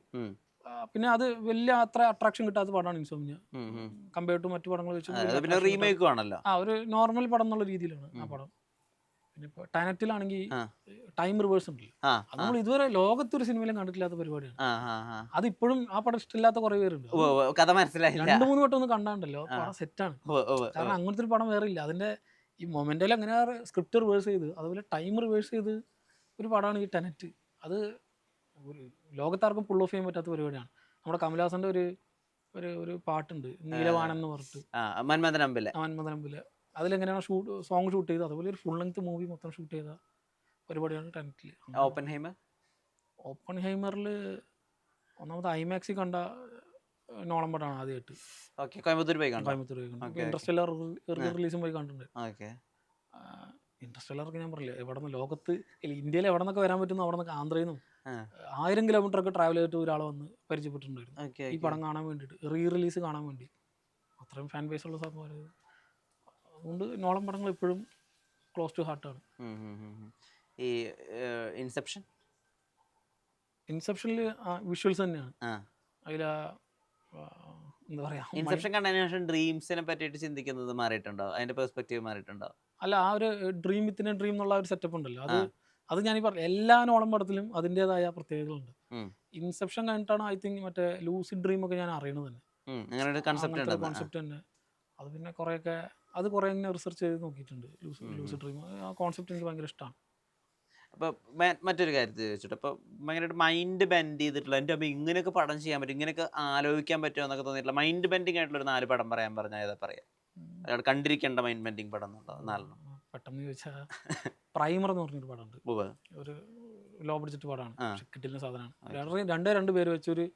പിന്നെ അത് വലിയ അത്ര അട്രാക്ഷൻ കിട്ടാത്ത പടമാണ് ഇൻസോമിനിയ. കമ്പയർ ടു മറ്റു പടങ്ങൾ വെച്ച്
പിന്നെ റീമേക്കും ആണല്ലോ.
ആ ഒരു നോർമൽ പടം എന്നുള്ള രീതിയിലാണ് ആ പടം. പിന്നെ ഇപ്പോൾ ടാനറ്റിലാണെങ്കിൽ ടൈം റിവേഴ്സ് ഉണ്ടല്ലോ. അത് നമ്മൾ ഇതുവരെ ലോകത്തൊരു സിനിമയിലും കണ്ടിട്ടില്ലാത്ത പരിപാടിയാണ്.
ആ ആ ആ.
അതിപ്പോഴും ആ പടം ഇഷ്ടമില്ലാത്ത കുറെ പേരുണ്ട്.
കഥ മനസ്സിലായി
രണ്ട് മൂന്ന് വട്ടം ഒന്ന് കണ്ടാണ്ടല്ലോ. പടം സെറ്റാണ് കാരണം അങ്ങനത്തെ ഒരു പടം വേറെ ഇല്ല. അതിന്റെ ഈ മൊമെന്റിൽ അങ്ങനെ സ്ക്രിപ്റ്റ് റിവേഴ്സ് ചെയ്ത് അതുപോലെ ടൈം റിവേഴ്സ് ചെയ്ത് ഒരു പടമാണ് ഈ ടെനറ്റ് അത് ഒരു ലോകത്താർക്കും പുൾ ഓഫ് ചെയ്യാൻ പറ്റാത്ത പരിപാടിയാണ്. നമ്മുടെ കമലഹാസന്റെ ഒരു ഒരു ഒരു പാട്ടുണ്ട് നീലവാണെന്ന് പറഞ്ഞിട്ട്.
അമ്പിലെ
മന്മഥനമ്പിൽ അതിലെങ്ങനെയാണ് ഷൂട്ട് സോങ് ഷൂട്ട് ചെയ്തത്. അതുപോലെ ഒരു ഫുൾ ലെങ്ത് മൂവി മൊത്തം ഷൂട്ട് ചെയ്ത പരിപാടിയാണ് ടെനറ്റിൽ
ഓപ്പൺ ഹൈമർ
ഓപ്പൺ ഹൈമറിൽ ഒന്നാമത് ഐമാക്സിൽ കണ്ട നോളം പടമാണ് ആദ്യമായിട്ട്
ഓക്കെ കോയമ്പത്തൂർ പോയി കണ്ടു?
കോയമ്പത്തൂർ പോയി കണ്ടു. ഇൻട്രസ്റ്റെല്ലാർ. റിലീസും പോയി കണ്ടിട്ടുണ്ട്.
ഓക്കെ
ഇൻട്രസ്റ്റെല്ലാർക്ക് ഞാൻ പറഞ്ഞില്ല എവിടെ നിന്ന് ലോകത്ത് ഇന്ത്യയിൽ എവിടെ നിന്നൊക്കെ വരാൻ പറ്റുന്നു അവിടെ നിന്നൊക്കെ ആന്ധ്രയിൽ നിന്നും? ആയിരം കിലോമീറ്റർ ഒക്കെ ട്രാവൽ ചെയ്തിട്ട് ഒരാൾ വന്ന് പരിചയപ്പെട്ടിട്ടുണ്ടായിരുന്നു. ഈ പടം കാണാൻ വേണ്ടിയിട്ട് റീ റിലീസ് കാണാൻ വേണ്ടി. അത്രയും ഫാൻ ബേസ് ഉള്ള സംഭവം. അതുകൊണ്ട് നോളം പടങ്ങൾ ഇപ്പോഴും ക്ലോസ് ടു ഹാർട്ടാണ്
ഈ ഇൻസെപ്ഷൻ
ഇൻസെപ്ഷനിൽ വിഷ്വൽസ് തന്നെയാണ്. അതിൽ എന്താ പറയാ
ഇൻസെപ്ഷൻ കണ്ടതിന് ശേഷം ഡ്രീംസിനെ പറ്റിയിട്ട് ചിന്തിക്കുന്നത് മാറിയിട്ടുണ്ടോ? അതിന്റെ പെർസ്പെക്റ്റീവ് മാറിയിട്ടുണ്ടോ?
അല്ല ആ ഒരു ഡ്രീം വിത്തിനെ ഡ്രീം എന്നുള്ള ഒരു സെറ്റപ്പ് ഉണ്ടല്ലോ. അത് അത് ഞാൻ പറഞ്ഞു എല്ലാ നോളം പടത്തിലും അതിന്റെതായ പ്രത്യേകതകളുണ്ട്. ഇൻസെപ്ഷൻ കഴിഞ്ഞിട്ടാണ് ഐ തിങ്ക് മറ്റേ ലൂസിഡ് ഡ്രീം ഒക്കെ ഞാൻ അറിയണത് തന്നെ.
കോൺസെപ്റ്റ്
തന്നെ. അത് പിന്നെ കുറേയൊക്കെ അത് കുറേ ഇങ്ങനെ റിസർച്ച് ചെയ്ത് നോക്കിയിട്ടുണ്ട്. Loose loose dream. ആ കോൺസെപ്റ്റ് എനിക്ക് ഭയങ്കര ഇഷ്ടമാണ്
അപ്പം മറ്റൊരു കാര്യത്തിൽ ചോദിച്ചിട്ട് അപ്പോൾ ഭയങ്കരമായിട്ട് മൈൻഡ് ബെൻഡ് ചെയ്തിട്ടുള്ള എന്റെ അപ്പം ഇങ്ങനെയൊക്കെ പടം ചെയ്യാൻ പറ്റും ഇങ്ങനെയൊക്കെ ആലോചിക്കാൻ പറ്റുമോ എന്നൊക്കെ തോന്നിയിട്ടുള്ള മൈൻഡ് ബെൻഡിങ് ആയിട്ടുള്ള ഒരു നാല് പടം പറയാൻ പറഞ്ഞാൽ ഏതാ പറയാം? അയാൾ കണ്ടിരിക്കേണ്ട മൈൻഡ് ബെൻഡിങ് പടം എന്നുള്ളത് നാലെണ്ണം.
പെട്ടെന്ന് ചോദിച്ചാൽ പ്രൈമർ എന്ന് പറഞ്ഞൊരു പടമുണ്ട്. ഒരു ലോ ബഡ്ജറ്റ് പടമാണ്.
കിട്ടുന്ന
പക്ഷെ കിട്ടില്ല സാധനമാണ്. രണ്ട് രണ്ടേ പേര്
വെച്ചൊരു.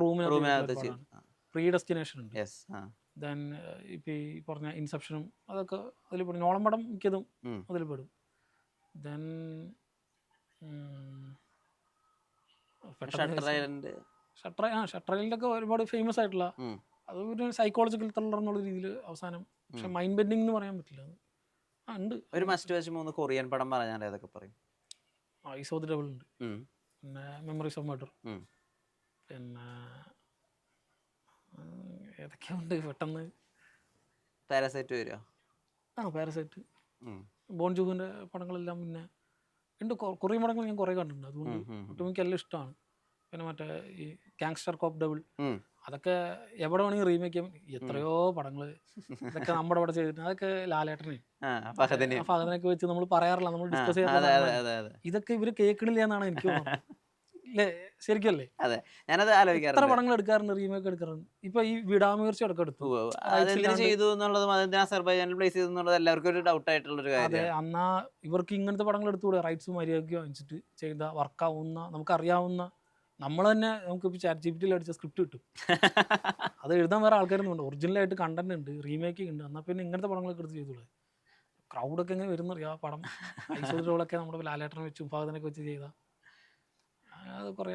റൂമിനകത്ത് പ്രീ ഡെസ്റ്റിനേഷൻ ഉണ്ട്. ദെൻ ഇപ്പം ഈ പറഞ്ഞ ഇൻസെപ്ഷനും അതൊക്കെ അതിൽ പെടും. നോളം പടം മിക്കതും. അതിൽ പെടും. ദെൻ
ഷട്ടർ
ആ ഷട്ടറിലൊക്കെ ഒരുപാട് ഫേമസ് ആയിട്ടുള്ള. അത് ഒരു സൈക്കോളജിക്കൽ ത്രില്ലർ എന്നുള്ള രീതിയിൽ അവസാനം. പക്ഷെ മൈൻഡ് ബെൻഡിങ് എന്ന് പറയാൻ പറ്റില്ല ആ ഉണ്ട്.
ഒരു മസ്റ്റ് വെച്ച് മൂന്ന് കൊറിയൻ പടം പറഞ്ഞാൽ ഏതൊക്കെ പറയും.
ഐസ് ഓഫ് ദി ഡബിൾ ഉണ്ട്. പിന്നെ മെമ്മറീസ് ഓഫ് മർഡർ പിന്നെ ഏതൊക്കെയുണ്ട് പെട്ടെന്ന്.
പാരസൈറ്റ് വരുമോ
ആ പാരസൈറ്റ്. ബോൺ ജൂഹിന്റെ പടങ്ങളെല്ലാം പിന്നെ ഉണ്ട്. കുറേ പടങ്ങൾ ഞാൻ കുറേ കണ്ടിട്ടുണ്ട്. അതുകൊണ്ട്. ഒട്ടുമിക്ക എല്ലാം ഇഷ്ടമാണ്. പിന്നെ മറ്റേ ഈ ഗാങ്സ്റ്റർ കോപ്പ് ഡബിൾ. അതൊക്കെ എവിടെ വേണമെങ്കിൽ റീമേക്ക് ചെയ്യാൻ എത്രയോ പടങ്ങൾ ഇതൊക്കെ നമ്മുടെ അവിടെ ചെയ്തിട്ടുണ്ട്. അതൊക്കെ ലാലേട്ടനെ.
ആ ഫഹദിന്.
ഫഹദിനൊക്കെ വെച്ച് നമ്മൾ പറയാറില്ല. നമ്മൾ ഡിസ്കസ് ചെയ്യാറില്ല. ഇതൊക്കെ ഇവർ കേൾക്കണില്ല എന്നാണ് എനിക്ക് തോന്നുന്നത്. അല്ലേ അതെ.
ഞാനത്
എത്ര
ആലോചിക്കാറുണ്ട്.
പടങ്ങൾ എടുക്കാറുണ്ട് റീമേക്ക് എടുക്കാറുണ്ട്? ഇപ്പൊ ഈ വിടാമുയർച്ച അടക്കം എടുത്തു
ഉവ്വ്. ചെയ്തു എന്നുള്ളതും അതെന്തിനാ അസർബൈജാനിൽ പ്ലേസ് ചെയ്തു എന്നുള്ളത് എല്ലാവർക്കും ഒരു ഡൗട്ട് ആയിട്ടുള്ള ഒരു
അതെ
കാര്യമാണ്.
അന്നാ ഇവർക്ക് ഇങ്ങനത്തെ പടങ്ങൾ എടുത്തുകൂടെ റൈറ്റ്സ് മര്യാദയ്ക്ക് വാങ്ങിച്ചിട്ട് ചെയ്ത വർക്കാവുന്ന നമുക്കറിയാവുന്ന. നമ്മൾ തന്നെ നമുക്ക് ഇപ്പൊ ചാറ്റ് ജി പി ടിയിൽ അടിച്ച സ്ക്രിപ്റ്റ് കിട്ടും. അത് എഴുതാൻ വേറെ ആൾക്കാരൊന്നും ഉണ്ട് ഒറിജിനലായിട്ട് കണ്ടന്റ് ഉണ്ട് റീമേക്ക് ഉണ്ട്. എന്നാൽ പിന്നെ ഇങ്ങനത്തെ പടങ്ങളൊക്കെ എടുത്ത് ക്രൗഡ് ക്രൗഡൊക്കെ എങ്ങനെ വരുന്നറിയാം ആ പടം? ഐശ്വര്യകളൊക്കെ നമ്മുടെ ലാലേട്ടനെ വെച്ച് ഉപാധനൊക്കെ വെച്ച് ചെയ്ത. അത് കുറേ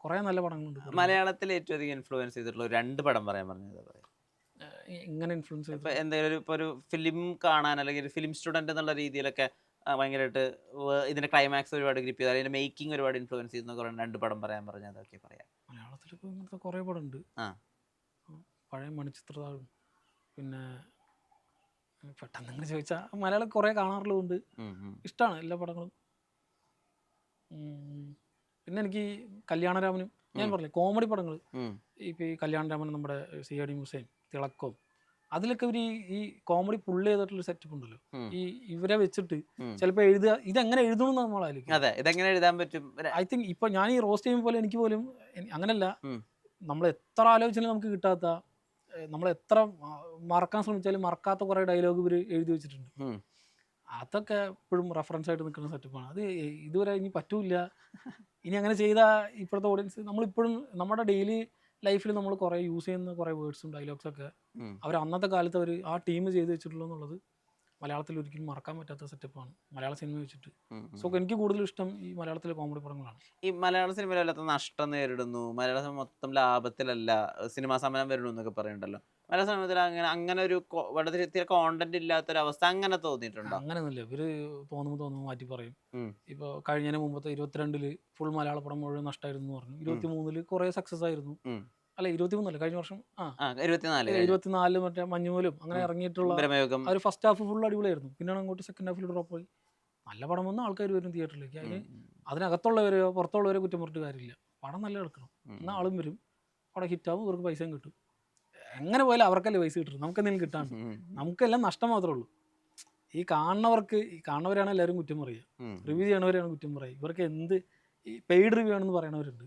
കുറേ നല്ല പടങ്ങളുണ്ട്
മലയാളത്തിൽ ഏറ്റവും അധികം ഇൻഫ്ലുവൻസ് ചെയ്തിട്ടുള്ള ഒരു രണ്ട് പടം പറയാൻ പറഞ്ഞത്
എങ്ങനെ ഇങ്ങനെ ഇൻഫ്ലുവൻസ്
ചെയ്തു എന്തെങ്കിലും ഒരു ഇപ്പൊ ഒരു ഫിലിം കാണാൻ അല്ലെങ്കിൽ ഒരു ഫിലിം സ്റ്റുഡന്റ് എന്നുള്ള രീതിയിലൊക്കെ ഭയങ്കരമായിട്ട് ഇതിന്റെ ക്ലൈമാക്സ് ഒരുപാട് ഗ്രിപ്പ് ചെയ്തു അതിന്റെ മേക്കിംഗ് ഒരുപാട് ഇൻഫ്ലുവൻസ് ചെയ്യുന്ന കുറേ രണ്ട് പടം പറയാൻ പറഞ്ഞാൽ അതൊക്കെ പറയാം
മലയാളത്തിൽ ഇപ്പോൾ ഇങ്ങനത്തെ കുറേ പടമുണ്ട്
ആ.
പഴയ മണിച്ചിത്രതാഴും പിന്നെ പെട്ടെന്ന് ഇങ്ങനെ ചോദിച്ചാൽ മലയാളം കുറേ കാണാറുള്ളതുകൊണ്ട്. ഇഷ്ടമാണ് എല്ലാ പടങ്ങളും. പിന്നെ എനിക്ക് ഈ കല്യാണരാമനും ഞാൻ
പറഞ്ഞു
പറഞ്ഞില്ലേ കോമഡി പടങ്ങൾ ഇപ്പൊ ഈ കല്യാണരാമൻ നമ്മുടെ സി ഐ ഡി മുസൈൻ തിളക്കവും അതിലൊക്കെ ഇവർ ഈ ഈ കോമഡി പുള്ളി ചെയ്തിട്ടുള്ള സെറ്റപ്പ് ഉണ്ടല്ലോ. ഈ ഇവരെ വെച്ചിട്ട്. ചിലപ്പോൾ എഴുതുക ഇതെങ്ങനെ എഴുതണമെന്ന് നമ്മളായിരിക്കും
അതെ ഇതെങ്ങനെ എഴുതാൻ പറ്റും?
ഐ തിങ്ക് ഇപ്പൊ ഞാൻ ഈ റോസ്റ്റ് ചെയ്യുമ്പോൾ പോലെ എനിക്ക് പോലും അങ്ങനല്ല. നമ്മൾ എത്ര ആലോചിച്ചാലും നമുക്ക് കിട്ടാത്ത നമ്മൾ എത്ര മറക്കാൻ ശ്രമിച്ചാലും മറക്കാത്ത കുറെ ഡയലോഗ് ഇവർ എഴുതി വെച്ചിട്ടുണ്ട്. അതൊക്കെ ഇപ്പോഴും റെഫറൻസ് ആയിട്ട് നിൽക്കുന്ന സെറ്റപ്പാണ് അത് ഇതുവരെ ഇനി പറ്റൂല ഇനി അങ്ങനെ ചെയ്ത ഇപ്പോഴത്തെ ഓഡിയൻസ് നമ്മളിപ്പോഴും നമ്മുടെ ഡെയിലി ലൈഫിൽ നമ്മൾ കുറേ യൂസ് ചെയ്യുന്ന കുറേ വേർഡ്സും
ഡയലോഗ്സൊക്കെ
അവർ അന്നത്തെ കാലത്ത് അവർ ആ ടീം ചെയ്ത് വെച്ചിട്ടുള്ളൂ എന്നുള്ളത് മലയാളത്തിൽ ഒരിക്കലും മറക്കാൻ പറ്റാത്ത സെറ്റപ്പാണ് മലയാള സിനിമ വെച്ചിട്ട്. സോ എനിക്ക് കൂടുതൽ ഇഷ്ടം ഈ മലയാളത്തിലെ കോമഡി പടങ്ങളാണ്.
ഈ മലയാള സിനിമ വല്ലാത്ത നഷ്ടം നേരിടുന്നു. മലയാള സിനിമ മൊത്തം ലാഭത്തിലല്ല. സിനിമാ സമരം വരുന്നു എന്നൊക്കെ പറയുന്നുണ്ടല്ലോ മലയാള സിനിമത്തിൽ അങ്ങനെ അങ്ങനെ ഒരു വളരെ കോണ്ടന്റ് ഇല്ലാത്തൊരവസ്ഥ അങ്ങനെ തോന്നിയിട്ടുണ്ടോ?
അങ്ങനെയൊന്നുമില്ല. ഇവർ തോന്നുമ്പോൾ തോന്നുമ്പോൾ മാറ്റി പറയും.
ഇപ്പൊ
ഇപ്പോൾ കഴിഞ്ഞതിന് മുമ്പത്തെ ഇരുപത്തിരണ്ടിൽ ഫുൾ മലയാള പടം മുഴുവൻ നഷ്ടമായിരുന്നു പറഞ്ഞു. ഇരുപത്തി മൂന്നിൽ കുറെ സക്സസ് ആയിരുന്നു. അല്ല ഇരുപത്തി മൂന്നല്ല കഴിഞ്ഞ വർഷം? ആ.
ഇരുപത്തിനാല്
മറ്റേ മഞ്ഞുമൂലും അങ്ങനെ. ഇറങ്ങിയിട്ടുള്ള ആ ഒരു ഫസ്റ്റ് ഹാഫ് ഫുൾ അടിപൊളിയായിരുന്നു. പിന്നെയാണ് അങ്ങോട്ട് സെക്കൻഡ് ഹാഫിൽ ഡ്രോപ്പ് ആയി. നല്ല പടം വന്ന ആൾക്കാർ വരും തിയേറ്ററിലേക്ക് അതിന്
അതിനകത്തുള്ളവരെ
അതിനകത്തുള്ളവരെയോ പുറത്തുള്ളവരെയോ കുറ്റം പറഞ്ഞിട്ട് കാര്യമില്ല. പടം നല്ല എടുക്കണം. എന്നാൽ ആളും വരും. പടം ഹിറ്റാവും ഇവർക്ക് പൈസയും കിട്ടും. എങ്ങനെ പോയാലും അവർക്കല്ലേ പൈസ കിട്ടും നമുക്കെന്തെങ്കിലും കിട്ടാണ്ട്. നമുക്കെല്ലാം നഷ്ടം മാത്രമേ ഉള്ളൂ. ഈ കാണുന്നവർക്ക് ഈ കാണുന്നവരാണ് എല്ലാവരും കുറ്റം പറയുക. റിവ്യൂ ചെയ്യണവരാണ് കുറ്റം പറയുക. ഇവർക്ക് എന്ത് ഈ പെയ്ഡ് റിവ്യൂ ആണെന്ന് പറയണവരുണ്ട്.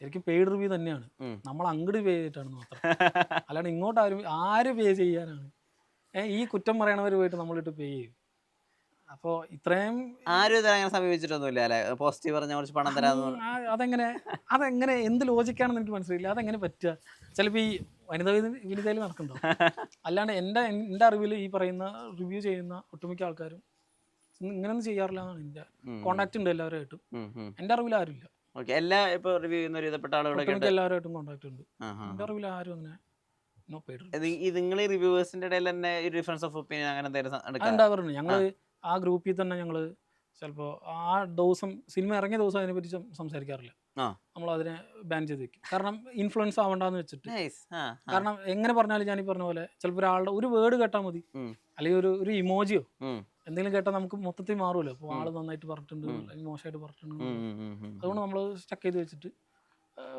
ശരിക്കും പെയ്ഡ് റിവ്യൂ തന്നെയാണ്. നമ്മൾ അങ്ങോട്ട് പേ ചെയ്തിട്ടാണ് മാത്രം. അല്ലാണ്ട് ഇങ്ങോട്ട് ആരും ആര് പേ ചെയ്യാനാണ്? ഈ കുറ്റം പറയണവർ പോയിട്ട് നമ്മളിട്ട് പേ ചെയ്യും. അപ്പോ ഇത്രയും
ആരും ഇതുവരെ അങ്ങനെ സമീപിച്ചിട്ടൊന്നുമില്ല അല്ലെ? പോസിറ്റീവ് പറഞ്ഞ കുറച്ച് പണം തരാന്ന്
അതെങ്ങനെ അതെങ്ങനെ എന്ത് ലോജിക്കാണെന്ന് എനിക്ക് മനസ്സിലായില്ല. അതെങ്ങനെ പറ്റുക? ചിലപ്പോൾ ഈ വനിതാ വിനി- വിനിതയിൽ നടക്കുന്നുണ്ടോ അല്ലാണ്ട് എന്റെ എന്റെ അറിവിൽ ഈ പറയുന്ന റിവ്യൂ ചെയ്യുന്ന ഒട്ടുമിക്ക ആൾക്കാരും ഇങ്ങനെയൊന്നും ചെയ്യാറില്ല എന്നാണ് എന്റെ കോണ്ടാക്ട് ഉണ്ട് എല്ലാവരുമായിട്ടും. എന്റെ അറിവിൽ ആരുമില്ല.
ഓക്കെ എല്ലാ ഇപ്പൊ റിവ്യൂ ചെയ്യുന്ന ഒരു വിധപ്പെട്ട ആളുകളൊക്കെ
എല്ലാവരുമായിട്ടും കോൺടാക്ട് ഉണ്ട്. എന്റെ അറിവിൽ ആരും അങ്ങനെ
നിങ്ങൾ റിവ്യൂവേഴ്സിന്റെ ഇടയിൽ തന്നെ ഡിഫറൻസ് ഓഫ് ഒപ്പീനിയൻ അങ്ങനെ
ഉണ്ടാവാറുണ്ട് ഞങ്ങൾ ആ ഗ്രൂപ്പിൽ തന്നെ ഞങ്ങൾ ചിലപ്പോൾ ആ ദിവസം സിനിമ ഇറങ്ങിയ ദിവസം അതിനെ പറ്റി സംസാരിക്കാറില്ല. നമ്മൾ അതിനെ ബാൻ ചെയ്ത് വെക്കും. കാരണം ഇൻഫ്ലുവൻസ് ആവണ്ടെന്ന് വെച്ചിട്ട്. കാരണം എങ്ങനെ പറഞ്ഞാലും ഞാൻ ഈ പറഞ്ഞ പോലെ ചിലപ്പോൾ ഒരാളുടെ ഒരു വേർഡ് കേട്ടാൽ മതി. അല്ലെങ്കിൽ ഒരു ഒരു ഇമോജിയോ എന്തെങ്കിലും കേട്ടാൽ നമുക്ക് മൊത്തത്തിൽ മാറുമല്ലോ അപ്പോൾ ആൾ നന്നായിട്ട് പറഞ്ഞിട്ടുണ്ട് അല്ലെങ്കിൽ മോശമായിട്ട് പറഞ്ഞിട്ടുണ്ട്. അതുകൊണ്ട് നമ്മൾ സ്റ്റക്ക് ചെയ്ത് വെച്ചിട്ട്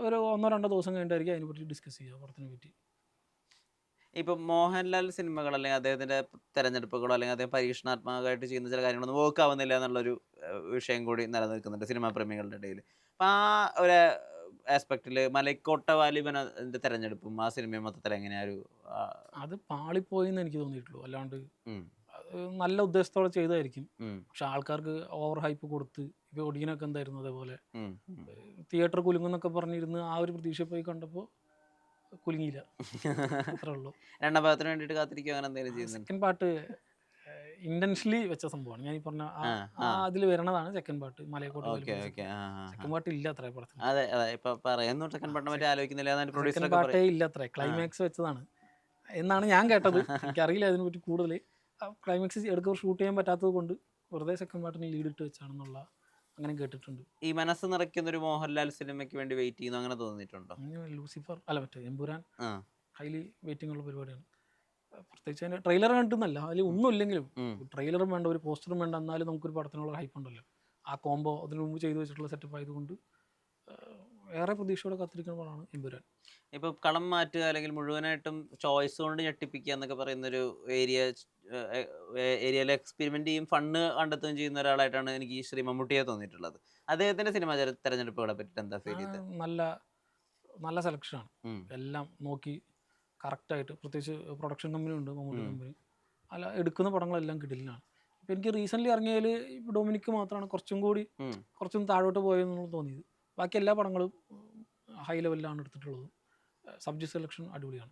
ഒരു ഒന്നോ രണ്ടോ ദിവസം കഴിഞ്ഞിട്ടായിരിക്കും അതിനെപ്പറ്റി ഡിസ്കസ് ചെയ്യുക പടത്തിനെ പറ്റി.
ഇപ്പൊ മോഹൻലാൽ സിനിമകൾ അല്ലെങ്കിൽ അദ്ദേഹത്തിന്റെ തെരഞ്ഞെടുപ്പുകളോ അല്ലെങ്കിൽ അദ്ദേഹം പരീക്ഷണാത്മകമായിട്ട് ചെയ്യുന്ന ചില കാര്യങ്ങളൊന്നും വർക്ക് ആവുന്നില്ല എന്നുള്ളൊരു വിഷയം കൂടി നിലനിൽക്കുന്നുണ്ട് സിനിമാ പ്രേമികളുടെ ഇടയിൽ അപ്പൊ ആ ഒരു ആസ്പെക്റ്റിൽ മലക്കോട്ട വാലിബനെ തെരഞ്ഞെടുപ്പും ആ സിനിമയും മൊത്തത്തിൽ എങ്ങനെയാ ഒരു
അത് പാളിപ്പോയി എന്ന് എനിക്ക് തോന്നിയിട്ടുള്ളൂ. അല്ലാണ്ട് നല്ല ഉദ്ദേശത്തോടെ ചെയ്തായിരിക്കും. പക്ഷെ ആൾക്കാർക്ക് ഓവർ ഹൈപ്പ് കൊടുത്ത് ഇപ്പൊ ഒടിയനൊക്കെ എന്തായിരുന്നു അതേപോലെ. തിയേറ്റർ കുലുങ്ങുന്നൊക്കെ പറഞ്ഞിരുന്ന് ആ ഒരു പ്രതീക്ഷ പോയി കണ്ടപ്പോ കുലുങ്ങിയില്ല. അത്രേ ഉള്ളൂ.
രണ്ടാം ഭാഗത്തിന് വേണ്ടിട്ട് കാത്തിരിക്കുക അങ്ങനെ എന്തെങ്കിലും ചെയ്യുന്നുണ്ട്?
സെക്കൻഡ് പാട്ട് ഇന്റൻഷലി വെച്ച സംഭവമാണ്. ഞാൻ ഈ പറഞ്ഞ. അതിൽ വരണതാണ് സെക്കൻഡ് പാട്ട് മലയക്കോട്ട്. സെക്കൻഡ് പാട്ട് ഇല്ല അത്ര പടത്തിന്
അതെ അതെ ഇപ്പൊ പറയുന്നു സെക്കൻഡ് പട്ടം പറ്റി ആലോചിക്കുന്നില്ല
പാട്ടേ ഇല്ല അത്ര. ക്ലൈമാക്സ് വെച്ചതാണ്. എന്നാണ് ഞാൻ കേട്ടത്. എനിക്കറിയില്ല അതിനെ പറ്റി കൂടുതൽ ക്ലൈമാക്സ് എടുക്കുക ഷൂട്ട് ചെയ്യാൻ പറ്റാത്തത് കൊണ്ട് വെറുതെ സെക്കൻഡ് പാർട്ടിന് ലീഡ് ഇട്ട് വെച്ചാണെന്നുള്ള അങ്ങനെ കേട്ടിട്ടുണ്ട്.
ഈ മനസ്സ് നിറയ്ക്കുന്ന ഒരു മോഹൻലാൽ സിനിമയ്ക്ക് വേണ്ടി വെയിറ്റ് ചെയ്യുന്നു അങ്ങനെ തോന്നിയിട്ടുണ്ടോ?
ലൂസിഫർ അല്ല മറ്റേ എമ്പുരാൻ ഹൈലി വെയിറ്റിംഗ് ഉള്ള പരിപാടിയാണ്. പ്രത്യേകിച്ച് അതിന്റെ ട്രെയിലർ കണ്ടിട്ടുന്നല്ല അതിൽ ഒന്നും ഇല്ലെങ്കിലും ട്രെയിലറും വേണ്ട ഒരു പോസ്റ്ററും വേണ്ട എന്നാലും നമുക്കൊരു പടത്തിനുള്ള ഹൈപ്പ് ഉണ്ടല്ലോ. ആ കോംബോ അതിനു മുമ്പ് ചെയ്തു വെച്ചിട്ടുള്ള സെറ്റപ്പ് ആയതുകൊണ്ട് ഏറെ പ്രതീക്ഷയോടെ കാത്തിരിക്കുന്ന പടമാണ് എമ്പുരാൻ.
ഇപ്പൊ കളം മാറ്റുക അല്ലെങ്കിൽ മുഴുവനായിട്ടും ചോയ്സ് കൊണ്ട് ഞെട്ടിപ്പിക്കുക എന്നൊക്കെ പറയുന്ന ഒരു ഏരിയ ഏരിയയിലെ എക്സ്പെരിമെന്റ് ചെയ്യും ഫണ്ട് കണ്ടെത്തുകയും ചെയ്യുന്ന ഒരാളായിട്ടാണ് എനിക്ക് ഈ ശ്രീ മമ്മൂട്ടിയെ തോന്നിയിട്ടുള്ളത്. അദ്ദേഹത്തിന്റെ സിനിമ തെരഞ്ഞെടുപ്പുകളെ പറ്റിയിട്ട് എന്താ ഫീൽ ചെയ്തത്?
നല്ല നല്ല സെലക്ഷനാണ്
ആണ്.
എല്ലാം നോക്കി കറക്റ്റായിട്ട് പ്രത്യേകിച്ച് പ്രൊഡക്ഷൻ കമ്പനി ഉണ്ട് മമ്മൂട്ടി. കമ്പനി അല്ല എടുക്കുന്ന പടങ്ങളെല്ലാം കിടിലാണ് ഇപ്പം എനിക്ക് റീസെന്റ്ലി ഇറങ്ങിയതിൽ ഇപ്പോൾ ഡൊമിനിക്ക് മാത്രമാണ് കുറച്ചും കൂടി കുറച്ചും താഴോട്ട് പോയെന്നുള്ളത് തോന്നിയത്. ബാക്കി എല്ലാ പടങ്ങളും ഹൈ ലെവലിലാണ് എടുത്തിട്ടുള്ളത്. സബ്ജക്ട് സെലക്ഷൻ അടിപൊളിയാണ്.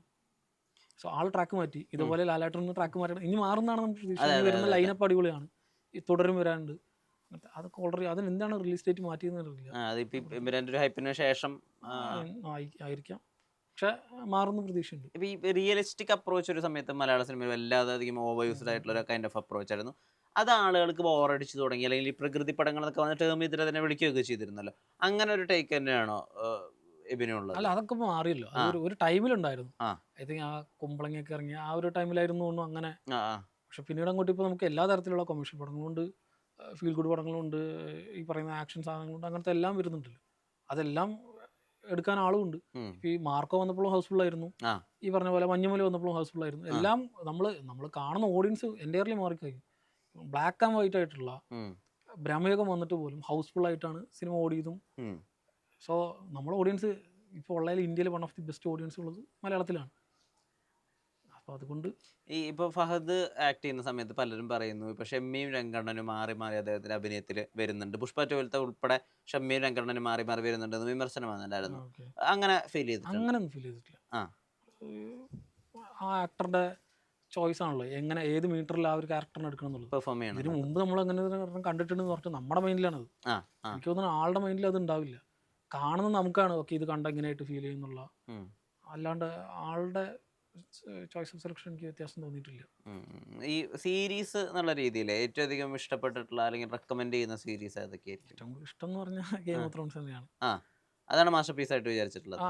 സോ ആൾ ട്രാക്ക് മാറ്റി. ഇതുപോലെ ലാലാട്ടറിന് ട്രാക്ക് മാറ്റണം. ഇനി മാറുന്നതാണ് നമുക്ക് വരുന്ന. ലൈനപ്പ് അടിപൊളിയാണ്. തുടരും വരാനുണ്ട്. അതൊക്കെ ഓൾറെഡി അതിന് എന്താണ് റിലീസ് ഡേറ്റ് മാറ്റിയെന്ന്
ശേഷം
ആയി- ആയിരിക്കാം. പക്ഷെ മാറുന്ന പ്രതീക്ഷയുണ്ട്.
ഇപ്പൊ ഈ റിയലിസ്റ്റിക് അപ്രോച്ച് ഒരു സമയത്ത് മലയാള സിനിമയിൽ വല്ലാതെ അധികം ഓവർ യൂസ്ഡ് ആയിട്ടുള്ള ഒരു കൈൻഡ് ഓഫ് അപ്രോച്ച് ആയിരുന്നു. അത് ആളുകൾക്ക് ബോറടിച്ച് തുടങ്ങി. അല്ലെങ്കിൽ ഈ പ്രകൃതി പടങ്ങൾ എന്നൊക്കെ വന്ന ടേം ഇതിനെ തന്നെ വിളിക്കുകയൊക്കെ ചെയ്തിരുന്നല്ലോ. അങ്ങനെ ഒരു ടേക്ക് തന്നെയാണോ എബിനുള്ളത്
അല്ല അതൊക്കെ മാറിയല്ലോ. അതൊരു- ഒരു- ടൈമിലുണ്ടായിരുന്നു
ആ.
ഐ തിങ്ക് ആ കുമ്പളങ്ങിയൊക്കെ ഇറങ്ങി ആ ഒരു ടൈമിലായിരുന്നു തോന്നുന്നു അങ്ങനെ.
ആ ആ.
പക്ഷെ പിന്നീട് അങ്ങോട്ട് ഇപ്പോൾ നമുക്ക് എല്ലാ തരത്തിലുള്ള കൊമേഴ്ഷ്യൽ പടങ്ങളുണ്ട് ഫീൽ ഗുഡ് പടങ്ങളുണ്ട് ഈ പറയുന്ന ആക്ഷൻ സാധനങ്ങളുണ്ട് അങ്ങനത്തെ എല്ലാം വരുന്നുണ്ടല്ലോ. അതെല്ലാം എടുക്കാൻ ആളുമുണ്ട്
ഉം.
ഇപ്പൊ ഈ മാർക്കോ വന്നപ്പോഴും ഹൗസ്ഫുൾ ആയിരുന്നു.
ആ.
ഈ പറഞ്ഞ പോലെ മഞ്ഞുമല വന്നപ്പോഴും ഹൗസ്ഫുൾ ആയിരുന്നു. എല്ലാം നമ്മൾ നമ്മൾ കാണുന്ന ഓഡിയൻസ് എന്റയർലി മാറിക്കഴിഞ്ഞു. ബ്ലാക്ക് ആൻഡ് വൈറ്റ് ആയിട്ടുള്ള ഭ്രമയോഗം വന്നിട്ട് പോലും ഹൗസ്ഫുൾ ആയിട്ടാണ് സിനിമ ഓടിയതും. സോ നമ്മുടെ ഓഡിയൻസ് ഇപ്പോൾ ഉള്ളതിൽ ഇന്ത്യയിൽ one of the best audience ഉള്ളത് മലയാളത്തിലാണ്. അപ്പോൾ അതുകൊണ്ട്
ഈ ഇപ്പൊ ഫഹദ് ആക്ട് ചെയ്യുന്ന സമയത്ത് പലരും പറയുന്നു ഇപ്പൊ ഷമ്മിയും രംഗണ്ണനും മാറി മാറി അദ്ദേഹത്തിന്റെ അഭിനയത്തിൽ വരുന്നുണ്ട്. പുഷ്പ ചോലത്തെ ഉൾപ്പെടെ ഷമ്മിയും രംഗണ്ണനും മാറി മാറി വരുന്നുണ്ടെന്ന് വിമർശനം വന്നിട്ടുണ്ടായിരുന്നു അങ്ങനെ ഫീൽ ചെയ്തിട്ടുണ്ട്?
അങ്ങനെയൊന്നും ഫീൽ ചെയ്തിട്ടില്ല.
ആ.
ആക്ടറുടെ ചോയ്സ് ആണല്ലോ. എങ്ങനെ ഏത് മീറ്ററിൽ ആ ഒരു ക്യാരക്ടറിനെ എടുക്കണം എന്നുള്ളത്.
പെർഫോം
ഇതിന്
ചെയ്യണം
മുമ്പ് നമ്മൾ അങ്ങനെ ഒരു ഒരെണ്ണം കണ്ടിട്ടുണ്ടെന്ന് പറഞ്ഞാൽ നമ്മുടെ മൈൻഡിലാണത് എനിക്ക് തോന്നുന്നു ആളുടെ മൈൻഡിൽ അത് ഉണ്ടാവില്ല. കാണുന്ന നമുക്കാണ്. ഓക്കെ ഇത് കണ്ട എങ്ങനെയായിട്ട് ഫീൽ ചെയ്യുന്നുള്ള അല്ലാണ്ട് ആളുടെ ചോയ്സ് ഓഫ് സെലക്ഷൻ എനിക്ക് വ്യത്യാസം തോന്നിയിട്ടില്ല.
ഈ സീരീസ് എന്നുള്ള രീതിയിൽ ഏറ്റവും അധികം ഇഷ്ടപ്പെട്ടിട്ടുള്ള അല്ലെങ്കിൽ റെക്കമെൻഡ് ചെയ്യുന്ന സീരീസ് ഏതൊക്കെയായിരിക്കും?
ഏറ്റവും ഇഷ്ടം എന്ന് പറഞ്ഞാൽ ഗെയിം ഓഫ് ത്രോൺസ് തന്നെയാണ്.
ആ. അതാണ് മാസ്റ്റർ പീസ് ആയിട്ട് വിചാരിച്ചിട്ടുള്ളത്.
ആ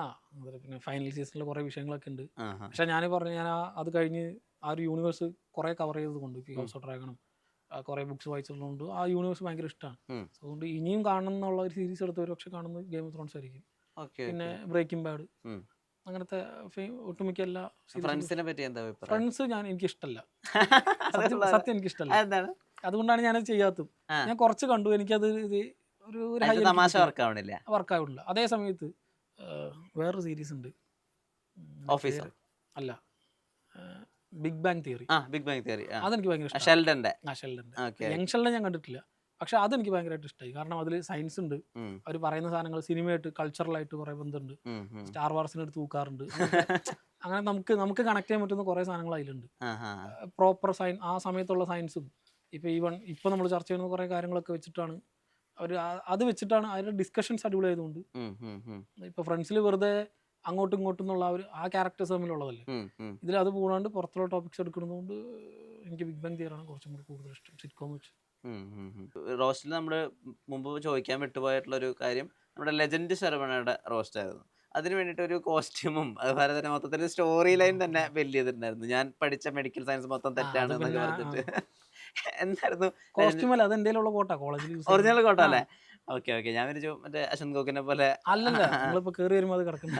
പിന്നെ ഫൈനൽ സീസണിൽ കുറേ വിഷയങ്ങളൊക്കെ ഉണ്ട്. പക്ഷെ ഞാൻ പറഞ്ഞു ഞാൻ അത് കഴിഞ്ഞ് ആ ഒരു യൂണിവേഴ്സ് കുറേ കവർ ചെയ്തത് കൊണ്ട് ഇപ്പോൾ ഹൗസ് ഓഫ് ഡ്രാഗണും കുറേ ബുക്സ് വായിച്ചതുകൊണ്ട് ആ യൂണിവേഴ്സ് ഭയങ്കര ഇഷ്ടമാണ് അതുകൊണ്ട് ഇനിയും കാണണം എന്നുള്ള ഒരു സീരീസ് എടുത്ത് ഒരു പക്ഷെ കാണുന്നത് ഗെയിം ഓഫ് ത്രോൺസ് ആയിരിക്കും. പിന്നെ ബ്രേക്കിംഗ് ബാഡ് അങ്ങനത്തെ ഒട്ടുമിക്ക എല്ലാ
ഫ്രണ്ട്സിനെ പറ്റി എന്താ
ഫ്രണ്ട്സ് ഞാൻ എനിക്ക് ഇഷ്ടമല്ല സത്യം എനിക്ക് ഇഷ്ടമല്ല അതുകൊണ്ടാണ് ഞാനത് ചെയ്യാത്തത്. ഞാൻ കുറച്ച് കണ്ടു. എനിക്കത് ഇത് ഒരു
തമാശ വർക്ക് ആവണില്ല.
വർക്ക് ആവില്ല അതേ സമയത്ത് വേറൊരു സീരീസ് ഉണ്ട്.
ഓഫീസർ
അല്ല. ബിഗ് ബാങ് തിയറി
ആ ബിഗ് ബാങ് തിയറി
അതെനിക്ക് ഭയങ്കര
ഷെൽഡന്റെ
ആ യങ് ഷെൽഡൻ ഞാൻ കണ്ടിട്ടില്ല. പക്ഷെ അതെനിക്ക് ഭയങ്കരമായിട്ട് ഇഷ്ടമായി കാരണം അതിൽ സയൻസ് ഉണ്ട്. അവർ പറയുന്ന സാധനങ്ങൾ സിനിമയായിട്ട് കൾച്ചറലായിട്ട് കുറെ ബന്ധമുണ്ട്. സ്റ്റാർ വാർസിന് എടുത്ത് തൂക്കാറുണ്ട്. അങ്ങനെ നമുക്ക് നമുക്ക് കണക്ട് ചെയ്യാൻ പറ്റുന്ന കുറെ സാധനങ്ങൾ അതിലുണ്ട്. പ്രോപ്പർ സയൻ ആ സമയത്തുള്ള സയൻസും ഇപ്പൊ ഈവൺ ഇപ്പൊ നമ്മൾ ചർച്ച ചെയ്യുന്ന കുറെ കാര്യങ്ങളൊക്കെ വെച്ചിട്ടാണ് അവർ അത് വെച്ചിട്ടാണ് അവരുടെ ഡിസ്കഷൻസ് അടിപൊളിയായതുകൊണ്ട്. ഇപ്പൊ ഫ്രണ്ട്സിൽ വെറുതെ അങ്ങോട്ടും ഇങ്ങോട്ടും എന്നുള്ള ഒരു ആ ക്യാരക്ടേഴ്സ് തമ്മിലുള്ളതല്ലേ? ഇതിൽ അത് കൂടാണ്ട് പുറത്തുള്ള ടോപ്പിക്സ് എടുക്കുന്നതുകൊണ്ട് എനിക്ക് ബിഗ് ബാങ് തിയറാണ് കുറച്ചും കൂടി കൂടുതൽ ഇഷ്ടം സിറ്റ്കോം വെച്ച്.
റോസ്റ്റിൽ നമ്മൾ മുമ്പ് ചോദിക്കാൻ വിട്ടുപോയിട്ടുള്ള ഒരു കാര്യം നമ്മുടെ ലെജൻഡ് ശരവണയുടെ റോസ്റ്റ് ആയിരുന്നു. അതിന് വേണ്ടിയിട്ട് ഒരു കോസ്റ്റ്യൂമും അതുപോലെ തന്നെ മൊത്തത്തിൽ സ്റ്റോറി ലൈൻ തന്നെ ബിൽഡ് ചെയ്തിട്ടുണ്ടായിരുന്നു. ഞാൻ പഠിച്ച മെഡിക്കൽ സയൻസ് മൊത്തം തെറ്റാണ് എന്നൊക്കെ പറഞ്ഞിട്ട്. എന്തായിരുന്നു?
കോസ്റ്റ്യൂം അല്ല അത് കോട്ട കോളേജിൽ
ഒറിജിനൽ കോട്ട അല്ലേ? Okay okay. ഞാൻ വിചാരിച്ചു മറ്റേ അശ്വന്ത് ഗോക്കിനെ പോലെ
അല്ലല്ല നമ്മളിപ്പോൾ കയറി വരുമ്പോൾ അത് കിടക്കുന്നു.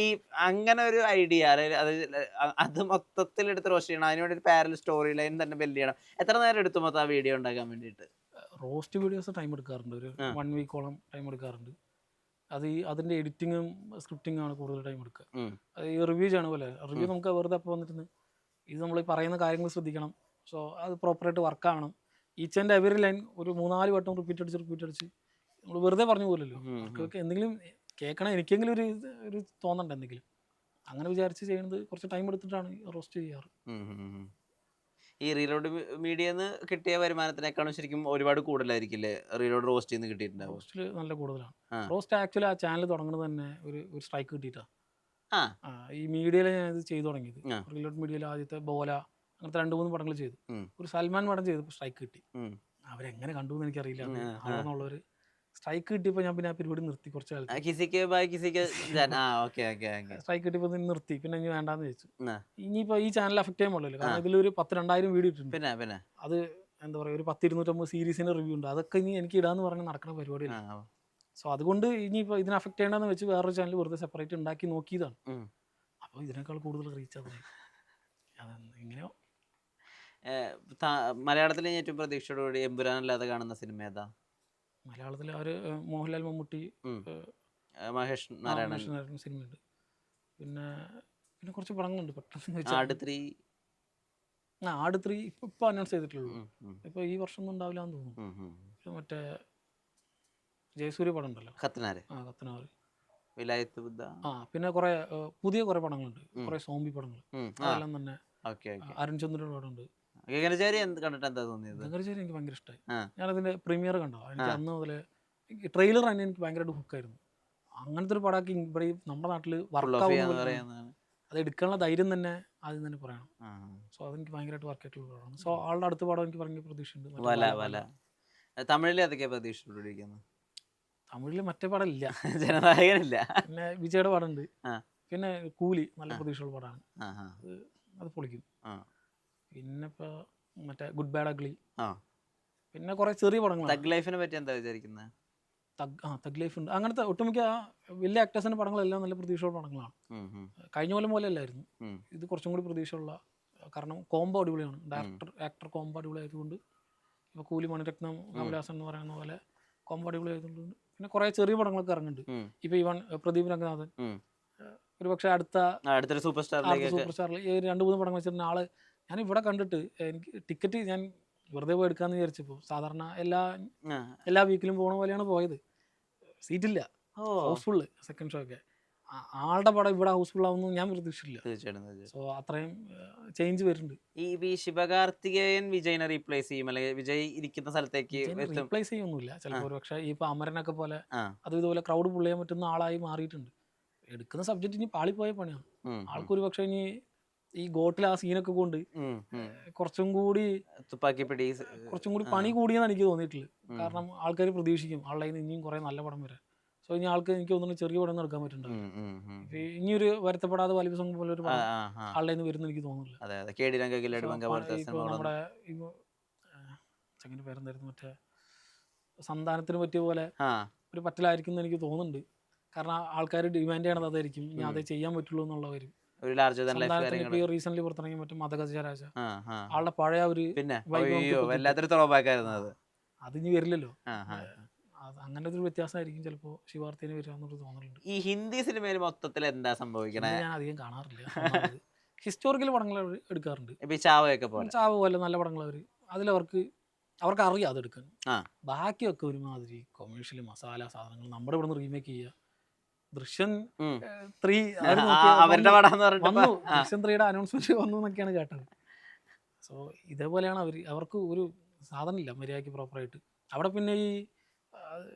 ഈ അങ്ങനെ ഒരു ഐഡിയ അതായത് അത് അത് മൊത്തത്തിൽ എടുത്ത് റോസ്റ്റ് ചെയ്യണം. അതിനോട് ഒരു പാരൽ സ്റ്റോറി ലൈൻ തന്നെ ബിൽഡ് ചെയ്യണം. എത്ര നേരം എടുത്തു മൊത്തം ആ വീഡിയോ ഉണ്ടാക്കാൻ വേണ്ടിയിട്ട്?
റോസ്റ്റ് വീഡിയോസ് ടൈം എടുക്കാറുണ്ട്. ഒരു വൺ വീക്കോളം ടൈം എടുക്കാറുണ്ട്. അത് ഈ അതിന്റെ എഡിറ്റിങ്ങും സ്ക്രിപ്റ്റിംഗും ആണ് കൂടുതൽ ടൈം എടുക്കുക. അത് ഈ റിവ്യൂ ചെയ്യണ പോലെ. റിവ്യൂ നമുക്ക് വെറുതെ അപ്പോൾ വന്നിട്ടുണ്ട് ഇത് നമ്മൾ പറയുന്ന കാര്യങ്ങൾ ശ്രദ്ധിക്കണം. സോ അത് പ്രോപ്പറായിട്ട് വർക്ക് ആവണം. ഈച്ച് ആൻഡ് എവറി ലൈൻ ഒരു മൂന്നാൽ വട്ടം റിപ്പീറ്റ് അടിച്ച് റിപ്പീറ്റ് അടിച്ച്. നമ്മൾ വെറുതെ പറഞ്ഞു പോലല്ലോ.
ഉം.
എന്തെങ്കിലും കേൾക്കണം എനിക്കെങ്കിലും ഒരു ഒരു തോന്നണ്ട എന്തെങ്കിലും. അങ്ങനെ വിചാരിച്ച് ചെയ്യുന്നത് കുറച്ച് ടൈം എടുത്തിട്ടാണ് റോസ്റ്റ് ചെയ്യാറ്.
ഈ റീലോഡ് മീഡിയന്ന് കിട്ടിയ വരുമാനത്തിനേക്കാളും ശരിക്കും ഒരുപാട് കൂടുതലായിരിക്കില്ലേ? റീലോഡ് റോസ്റ്റ് ചെയ്യുന്ന കിട്ടിയിട്ടുണ്ടാവും
റോസ്റ്റിൽ നല്ല കൂടുതലാണ്. റോസ്റ്റ് ആക്ച്വലി ആ ചാനൽ തുടങ്ങുന്നത് തന്നെ ഒരു ഒരു സ്ട്രൈക്ക് കിട്ടിയിട്ടാണ് ഈ മീഡിയയിൽ ഞാൻ ഇത് ചെയ്തു തുടങ്ങിയത്. റീലോഡ് മീഡിയയിൽ ആദ്യത്തെ ബോല അങ്ങനത്തെ രണ്ട് മൂന്ന് പടങ്ങൾ ചെയ്തു. ഒരു സൽമാൻ പടം ചെയ്തപ്പോൾ സ്ട്രൈക്ക് കിട്ടി. അവരെങ്ങനെ കണ്ടു എന്ന് എനിക്കറിയില്ല.
ഉം, ആ,
സ്ട്രൈക്ക് കിട്ടിയപ്പോൾ ഞാൻ പിന്നെ ആ പരിപാടി നിർത്തി കുറച്ച് സ്ട്രൈക്ക് കിട്ടിയപ്പോൾ നിർത്തി. പിന്നെ ഇനി വേണ്ടാന്ന് ചോദിച്ചു
ഇനിയിപ്പോ
ഇനിയിപ്പോൾ ഈ ചാനൽ അഫക്റ്റ് ചെയ്യാൻ പാടില്ല കാരണം ഇതിലൊരു പത്ത് രണ്ടായിരം വീഡിയോ ഇട്ടിട്ടുണ്ട്.
പിന്നെ പിന്നെ.
അത് എന്താ പറയുക ഒരു പത്ത് ഇരുന്നൂറ്റമ്പത് സീരീസിന്റെ റിവ്യൂ ഉണ്ട്. അതൊക്കെ ഇനി എനിക്ക് ഇടാന്ന് പറഞ്ഞ് നടക്കുന്ന
പരിപാടിയാണ്
സോ അതുകൊണ്ട് ഇനിയിപ്പോൾ ഇതിനെ അഫക്ട് ചെയ്യണമെന്ന് വെച്ച് വേറൊരു ചാനൽ വെറുതെ സെപ്പറേറ്റ് ഉണ്ടാക്കി നോക്കിയതാണ്.
അപ്പൊ
അപ്പോൾ ഇതിനേക്കാൾ കൂടുതൽ റീച്ച്
ആകുന്നത് താ- മലയാളത്തിലെ ഏറ്റവും പ്രതീക്ഷയോടുകൂടി എമ്പുരാൻ അല്ലാതെ കാണുന്ന സിനിമ ഏതാ?
മലയാളത്തിൽ ആര് മോഹൻലാൽ മമ്മൂട്ടി
മഹേഷ് നാരായണൻ.
സിനിമ സിനിമയുണ്ട്. പിന്നെ പിന്നെ കുറച്ച് പടങ്ങളുണ്ട് പെട്ടെന്ന്
ആട് ത്രീ.
ആ ആട് ത്രീ ഇപ്പൊ ഇപ്പൊ അനൗൺസ് ചെയ്തിട്ടുള്ളൂ.
ഉം,
ഈ വർഷം ഒന്നും ഉണ്ടാവില്ല എന്ന് തോന്നുന്നു. മറ്റേ ജയസൂര്യ പടം ഉണ്ടല്ലോ
ഖത്തനാര്
ആ കത്തനാറ്
വിലായത്ത് ബുദ്ധ.
ആ പിന്നെ കുറെ പുതിയ കുറെ പടങ്ങളുണ്ട്. കുറെ സോംബി പടങ്ങൾ. അതെല്ലാം തന്നെ അരുൺ ചന്ദ്രയുടെ പടമുണ്ട്.
ഗഗനചാരി കണ്ടിട്ട് എന്താ തോന്നിയത്?
നഗരചേരി എനിക്ക് ഭയങ്കര ഇഷ്ടമായി
ഞാൻ
ഞാനതിന്റെ പ്രീമിയർ കണ്ടോ? എനിക്ക് അന്ന് മുതൽ ട്രെയിലർ തന്നെ എനിക്ക് ഭയങ്കരമായിട്ട് ഹുക്കായിരുന്നു അങ്ങനത്തെ ഒരു പടമാക്കി ഇവിടെ നമ്മുടെ നാട്ടിൽ വർക്ക് അത് എടുക്കാനുള്ള ധൈര്യം തന്നെ ആദ്യം തന്നെ പറയണം. സോ അതെനിക്ക് ഭയങ്കരമായിട്ട് വർക്ക് ആയിട്ടുള്ള പടമാണ്. സോ ആളുടെ അടുത്ത പടം എനിക്ക് ഭയങ്കര പ്രതീക്ഷയുണ്ട്.
തമിഴിൽ അതൊക്കെ പ്രതീക്ഷിച്ചുകൊണ്ടിരിക്കുന്നത്
തമിഴിൽ മറ്റേ പടം ഇല്ല
ജനനായകനില്ല.
പിന്നെ വിജയുടെ പടമുണ്ട്.
ഉണ്ട്
പിന്നെ കൂലി നല്ല പ്രതീക്ഷയുള്ള പടമാണ്. അത് പൊളിക്കും. പിന്നെ ഇപ്പോൾ മറ്റേ ഗുഡ് ബാഡ് അഗ്ലി
ആ.
പിന്നെ കുറേ ചെറിയ പടങ്ങളാണ്.
തഗ് ലൈഫിനെ പറ്റി എന്താ വിചാരിക്കുന്നത്
തഗ് ആ തഗ് ലൈഫ് ഉണ്ട്. അങ്ങനത്തെ ഒട്ടുമിക്ക വലിയ ആക്ടേഴ്സിന്റെ പടങ്ങളെല്ലാം നല്ല പ്രതീക്ഷയുള്ള പടങ്ങളാണ്. കഴിഞ്ഞ കൊല്ലം പോലെ അല്ലായിരുന്നു. ഇത് കുറച്ചും കൂടി പ്രതീക്ഷയുള്ള കാരണം കോംബോ അടിപൊളിയാണ്. ഡയറക്ടർ ആക്ടർ കോംബോ അടിപൊളിയായതുകൊണ്ട് ഇപ്പോൾ കൂലി മണിരത്നം കമലഹാസൻ എന്ന് പറയുന്ന പോലെ കോംബോ അടിപൊളിയായതുകൊണ്ട് പിന്നെ കുറേ ചെറിയ പടങ്ങളൊക്കെ ഇറങ്ങുന്നുണ്ട്.
ഇപ്പൊ
ഇപ്പോൾ ഇവൻ പ്രദീപ് രംഗനാഥൻ.
ഉം.
ഒരു പക്ഷേ അടുത്ത
അടുത്തൊരു സൂപ്പർ സ്റ്റാറിലേക്ക്
സൂപ്പർ സ്റ്റാറിൽ ഈ രണ്ട് മൂന്ന് പടങ്ങൾ വെച്ചിട്ട് ആൾ ഞാൻ ഇവിടെ കണ്ടിട്ട് എനിക്ക് ടിക്കറ്റ് ഞാൻ വെറുതെ പോയി എടുക്കാന്ന് വിചാരിച്ചപ്പോൾ സാധാരണ എല്ലാ എല്ലാ വീക്കിലും പോണ പോലെയാണ് പോയത്. സീറ്റില്ല ഹൗസ്ഫുള്ള് സെക്കൻഡ് ഷോ ഒക്കെ. ആളുടെ പടം ഇവിടെ ഹൗസ്ഫുൾ ആവുന്നു ഞാൻ പ്രതീക്ഷിച്ചില്ല.
തീർച്ചയായിട്ടും തീർച്ചയായിട്ടും.
സോ അത്രയും ചേഞ്ച് വരുന്നുണ്ട്.
ഈ ശിവകാർത്തികേയൻ വിജയനെ റീപ്ലേസ് ചെയ്യും അല്ലെങ്കിൽ വിജയ് ഇരിക്കുന്ന സ്ഥലത്തേക്ക്
റീപ്ലേസ് ചെയ്യൊന്നുമില്ല. ചിലപ്പോൾ ഒരു പക്ഷേ ഈ അമരനൊക്കെ പോലെ അതും ഇതുപോലെ ക്രൗഡ് പുള്ളിയാൻ പറ്റുന്ന ആളായി മാറിയിട്ടുണ്ട്. എടുക്കുന്ന സബ്ജക്റ്റ് ഇനി പാളിപ്പോയ പണിയാണ്. ആൾക്കൊരു പക്ഷേ ഇനി ഈ ഗോട്ടിൽ ആ സീനൊക്കെ കൊണ്ട്. കുറച്ചും കൂടി
തുപ്പാക്കി പിടി
കുറച്ചും കൂടി പണി കൂടിയെന്ന് എനിക്ക് തോന്നിയിട്ടുള്ളത്. കാരണം ആൾക്കാർ പ്രതീക്ഷിക്കും ആളുടെ കയ്യിൽ നിന്ന് ഇനിയും കുറേ നല്ല പടം വരാൻ. സോ ഇനി ആൾക്ക് എനിക്ക് തോന്നുന്നു ചെറിയ പടം നടക്കാൻ പറ്റുന്നുണ്ട്
ഇനി ഒരു.
ഇനിയൊരു വരുത്തപ്പെടാതെ വലിയ സംഘം പോലെ ഒരു പടം. ആളുടെ നിന്ന് വരുന്ന എനിക്ക് തോന്നുന്നില്ല. നമ്മുടെ ചങ്ങനെ പേരെന്തായിരുന്നു? മറ്റേ സന്താനത്തിന് പറ്റിയ പോലെ ഒരു പറ്റലായിരിക്കും എന്ന് എനിക്ക് തോന്നുന്നുണ്ട്. കാരണം ആൾക്കാർ ഡിമാൻഡ് ചെയ്യണത് അതായിരിക്കും. ഇനി അതേ ചെയ്യാൻ പറ്റുള്ളൂ എന്നുള്ള ഒരു
ഒരു ലാർജർ ദാൻ ലൈഫ് കാര്യങ്ങൾ
റീസെന്റ് പുറത്തിറങ്ങിയ മറ്റേ മതഗജരാജ
ആ ആ.
ആളുടെ പഴയ ഒരു
പിന്നെ. വല്ലാത്തൊരു ത്രോബാക്കായിരുന്നു അത്.
അത് ഇനി വരില്ലല്ലോ. അങ്ങനെ ഒരു വ്യത്യാസമായിരിക്കും ചിലപ്പോ ശിവാർത്തിന് വരിക എന്നൊരു തോന്നലുണ്ട്.
ഈ ഹിന്ദി സിനിമയിൽ മൊത്തത്തിൽ എന്താ സംഭവിക്കണേ?
ഞാൻ അധികം കാണാറില്ല. ഹിസ്റ്റോറിക്കൽ പടങ്ങൾ അവർ എടുക്കാറുണ്ട്.
ചാവയൊക്കെ പോലെ.
ചാവ പോലെ നല്ല പടങ്ങൾ അവർ അതിലവർക്ക് അവർക്ക് അറിയാം അതെടുക്കാൻ
എടുക്കാൻ.
ബാക്കിയൊക്കെ ഒരുമാതിരി കൊമേഴ്ഷ്യൽ മസാല സാധനങ്ങൾ നമ്മുടെ ഇവിടെ നിന്ന് റീമേക്ക് ചെയ്യുക. ദൃശ്യം
ഉം.
ത്രീ
അവരുടെ
വന്നു ദൃശ്യൻ ത്രീയുടെ അനൗൺസ്മെന്റ് വന്നു എന്നൊക്കെയാണ് കേട്ടത്. സോ ഇതേപോലെയാണ് അവർ അവർക്ക് ഒരു സാധനമില്ല മര്യാദയ്ക്ക് പ്രോപ്പറായിട്ട് അവിടെ പിന്നെ ഈ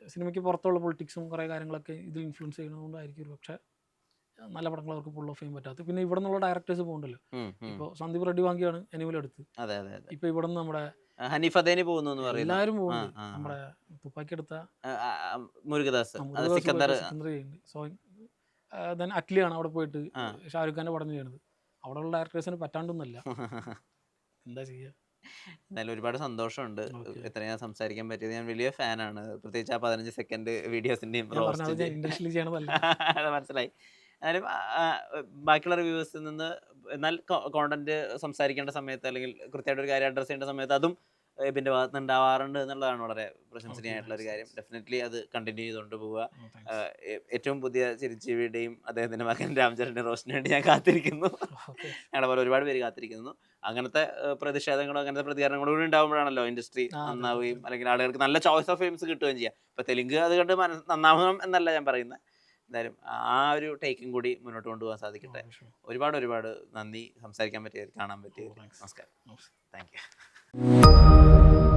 സിനിമയ്ക്ക് പുറത്തുള്ള പൊളിറ്റിക്സും കുറേ കാര്യങ്ങളൊക്കെ ഇതിൽ ഇൻഫ്ലുവൻസ് ചെയ്യുന്നതുകൊണ്ടായിരിക്കും ഒരു പക്ഷേ നല്ല പടങ്ങൾ അവർക്ക് ഫുൾ ഓഫ് ചെയ്യാൻ പറ്റാത്ത പിന്നെ ഇവിടെ നിന്നുള്ള ഡയറക്ടേഴ്സ് പോകുന്നുണ്ടല്ലോ
ഉം.
ഇപ്പോൾ സന്ദീപ് റെഡ്ഡി വാങ്ങിയാണ് എനിമൽ എടുത്ത്. ഇപ്പോൾ ഇവിടെ നിന്ന് നമ്മുടെ
ഹനീഫ് അദേനി പോകുന്നു എന്ന് പറയുന്നു
എല്ലാവരും
ആ.
നമ്മുടെ തുപ്പാക്കി എടുത്ത
മുരുകദാസ്. സിക്കന്ദർ
സോ ദെൻ അറ്റ്ലിയാണ് അവിടെ പോയിട്ട്. ഷാരൂഖ് ഖാന്റെ പടം ചെയ്യണത് അവിടെയുള്ള ഡയറക്ടേഴ്സിന് പറ്റാണ്ടൊന്നുമല്ല. എന്താ ചെയ്യുക
എന്തായാലും ഒരുപാട് സന്തോഷമുണ്ട്. ഇത്രയും ഞാൻ സംസാരിക്കാൻ പറ്റിയത്. ഞാൻ വലിയ ഫാനാണ് പ്രത്യേകിച്ച് ആ പതിനഞ്ച് സെക്കൻഡ് വീഡിയോസിന്റെയും മനസ്സിലായി. എന്നാലും ബാക്കിയുള്ള റിവ്യൂസിൽ നിന്ന് എന്നാൽ കോണ്ടന്റ് സംസാരിക്കേണ്ട സമയത്ത് അല്ലെങ്കിൽ കൃത്യമായിട്ട് ഒരു കാര്യം അഡ്രസ് ചെയ്യേണ്ട സമയത്ത് അതും എബിന്റെ ഭാഗത്ത് നിന്ന് ഉണ്ടാവാറുണ്ട് എന്നുള്ളതാണ് വളരെ പ്രശംസനീയമായിട്ടുള്ള ഒരു കാര്യം. ഡെഫിനറ്റ്ലി അത് കണ്ടിന്യൂ ചെയ്തുകൊണ്ട് പോവുക.
Oh,
ഏറ്റവും പുതിയ ചിരിച്ചീവിയുടെയും അദ്ദേഹത്തിന്റെ മകൻ രാംചരന്റെ റോഷന് വേണ്ടി ഞാൻ കാത്തിരിക്കുന്നു.
Okay.
ഞങ്ങളെ പോലെ ഒരുപാട് പേര് കാത്തിരിക്കുന്നു. അങ്ങനത്തെ പ്രതിഷേധങ്ങളും അങ്ങനത്തെ പ്രതികരണങ്ങളും കൂടി ഉണ്ടാകുമ്പോഴാണല്ലോ ഇൻഡസ്ട്രി നന്നാവുകയും അല്ലെങ്കിൽ ആളുകൾക്ക് നല്ല ചോയ്സ് ഓഫ് ഫിലിംസ് കിട്ടുകയും ചെയ്യാം. ഇപ്പൊ തെലുങ്ക് അത് കണ്ട് നന്നാവണം എന്നല്ല ഞാൻ പറയുന്നത് എന്തായാലും ആ ഒരു ടേക്കും കൂടി മുന്നോട്ട് കൊണ്ടുപോകാൻ സാധിക്കട്ടെ. ഒരുപാട് ഒരുപാട് നന്ദി. സംസാരിക്കാൻ പറ്റിയത് കാണാൻ പറ്റിയത്
നമസ്കാരം.
Thank you.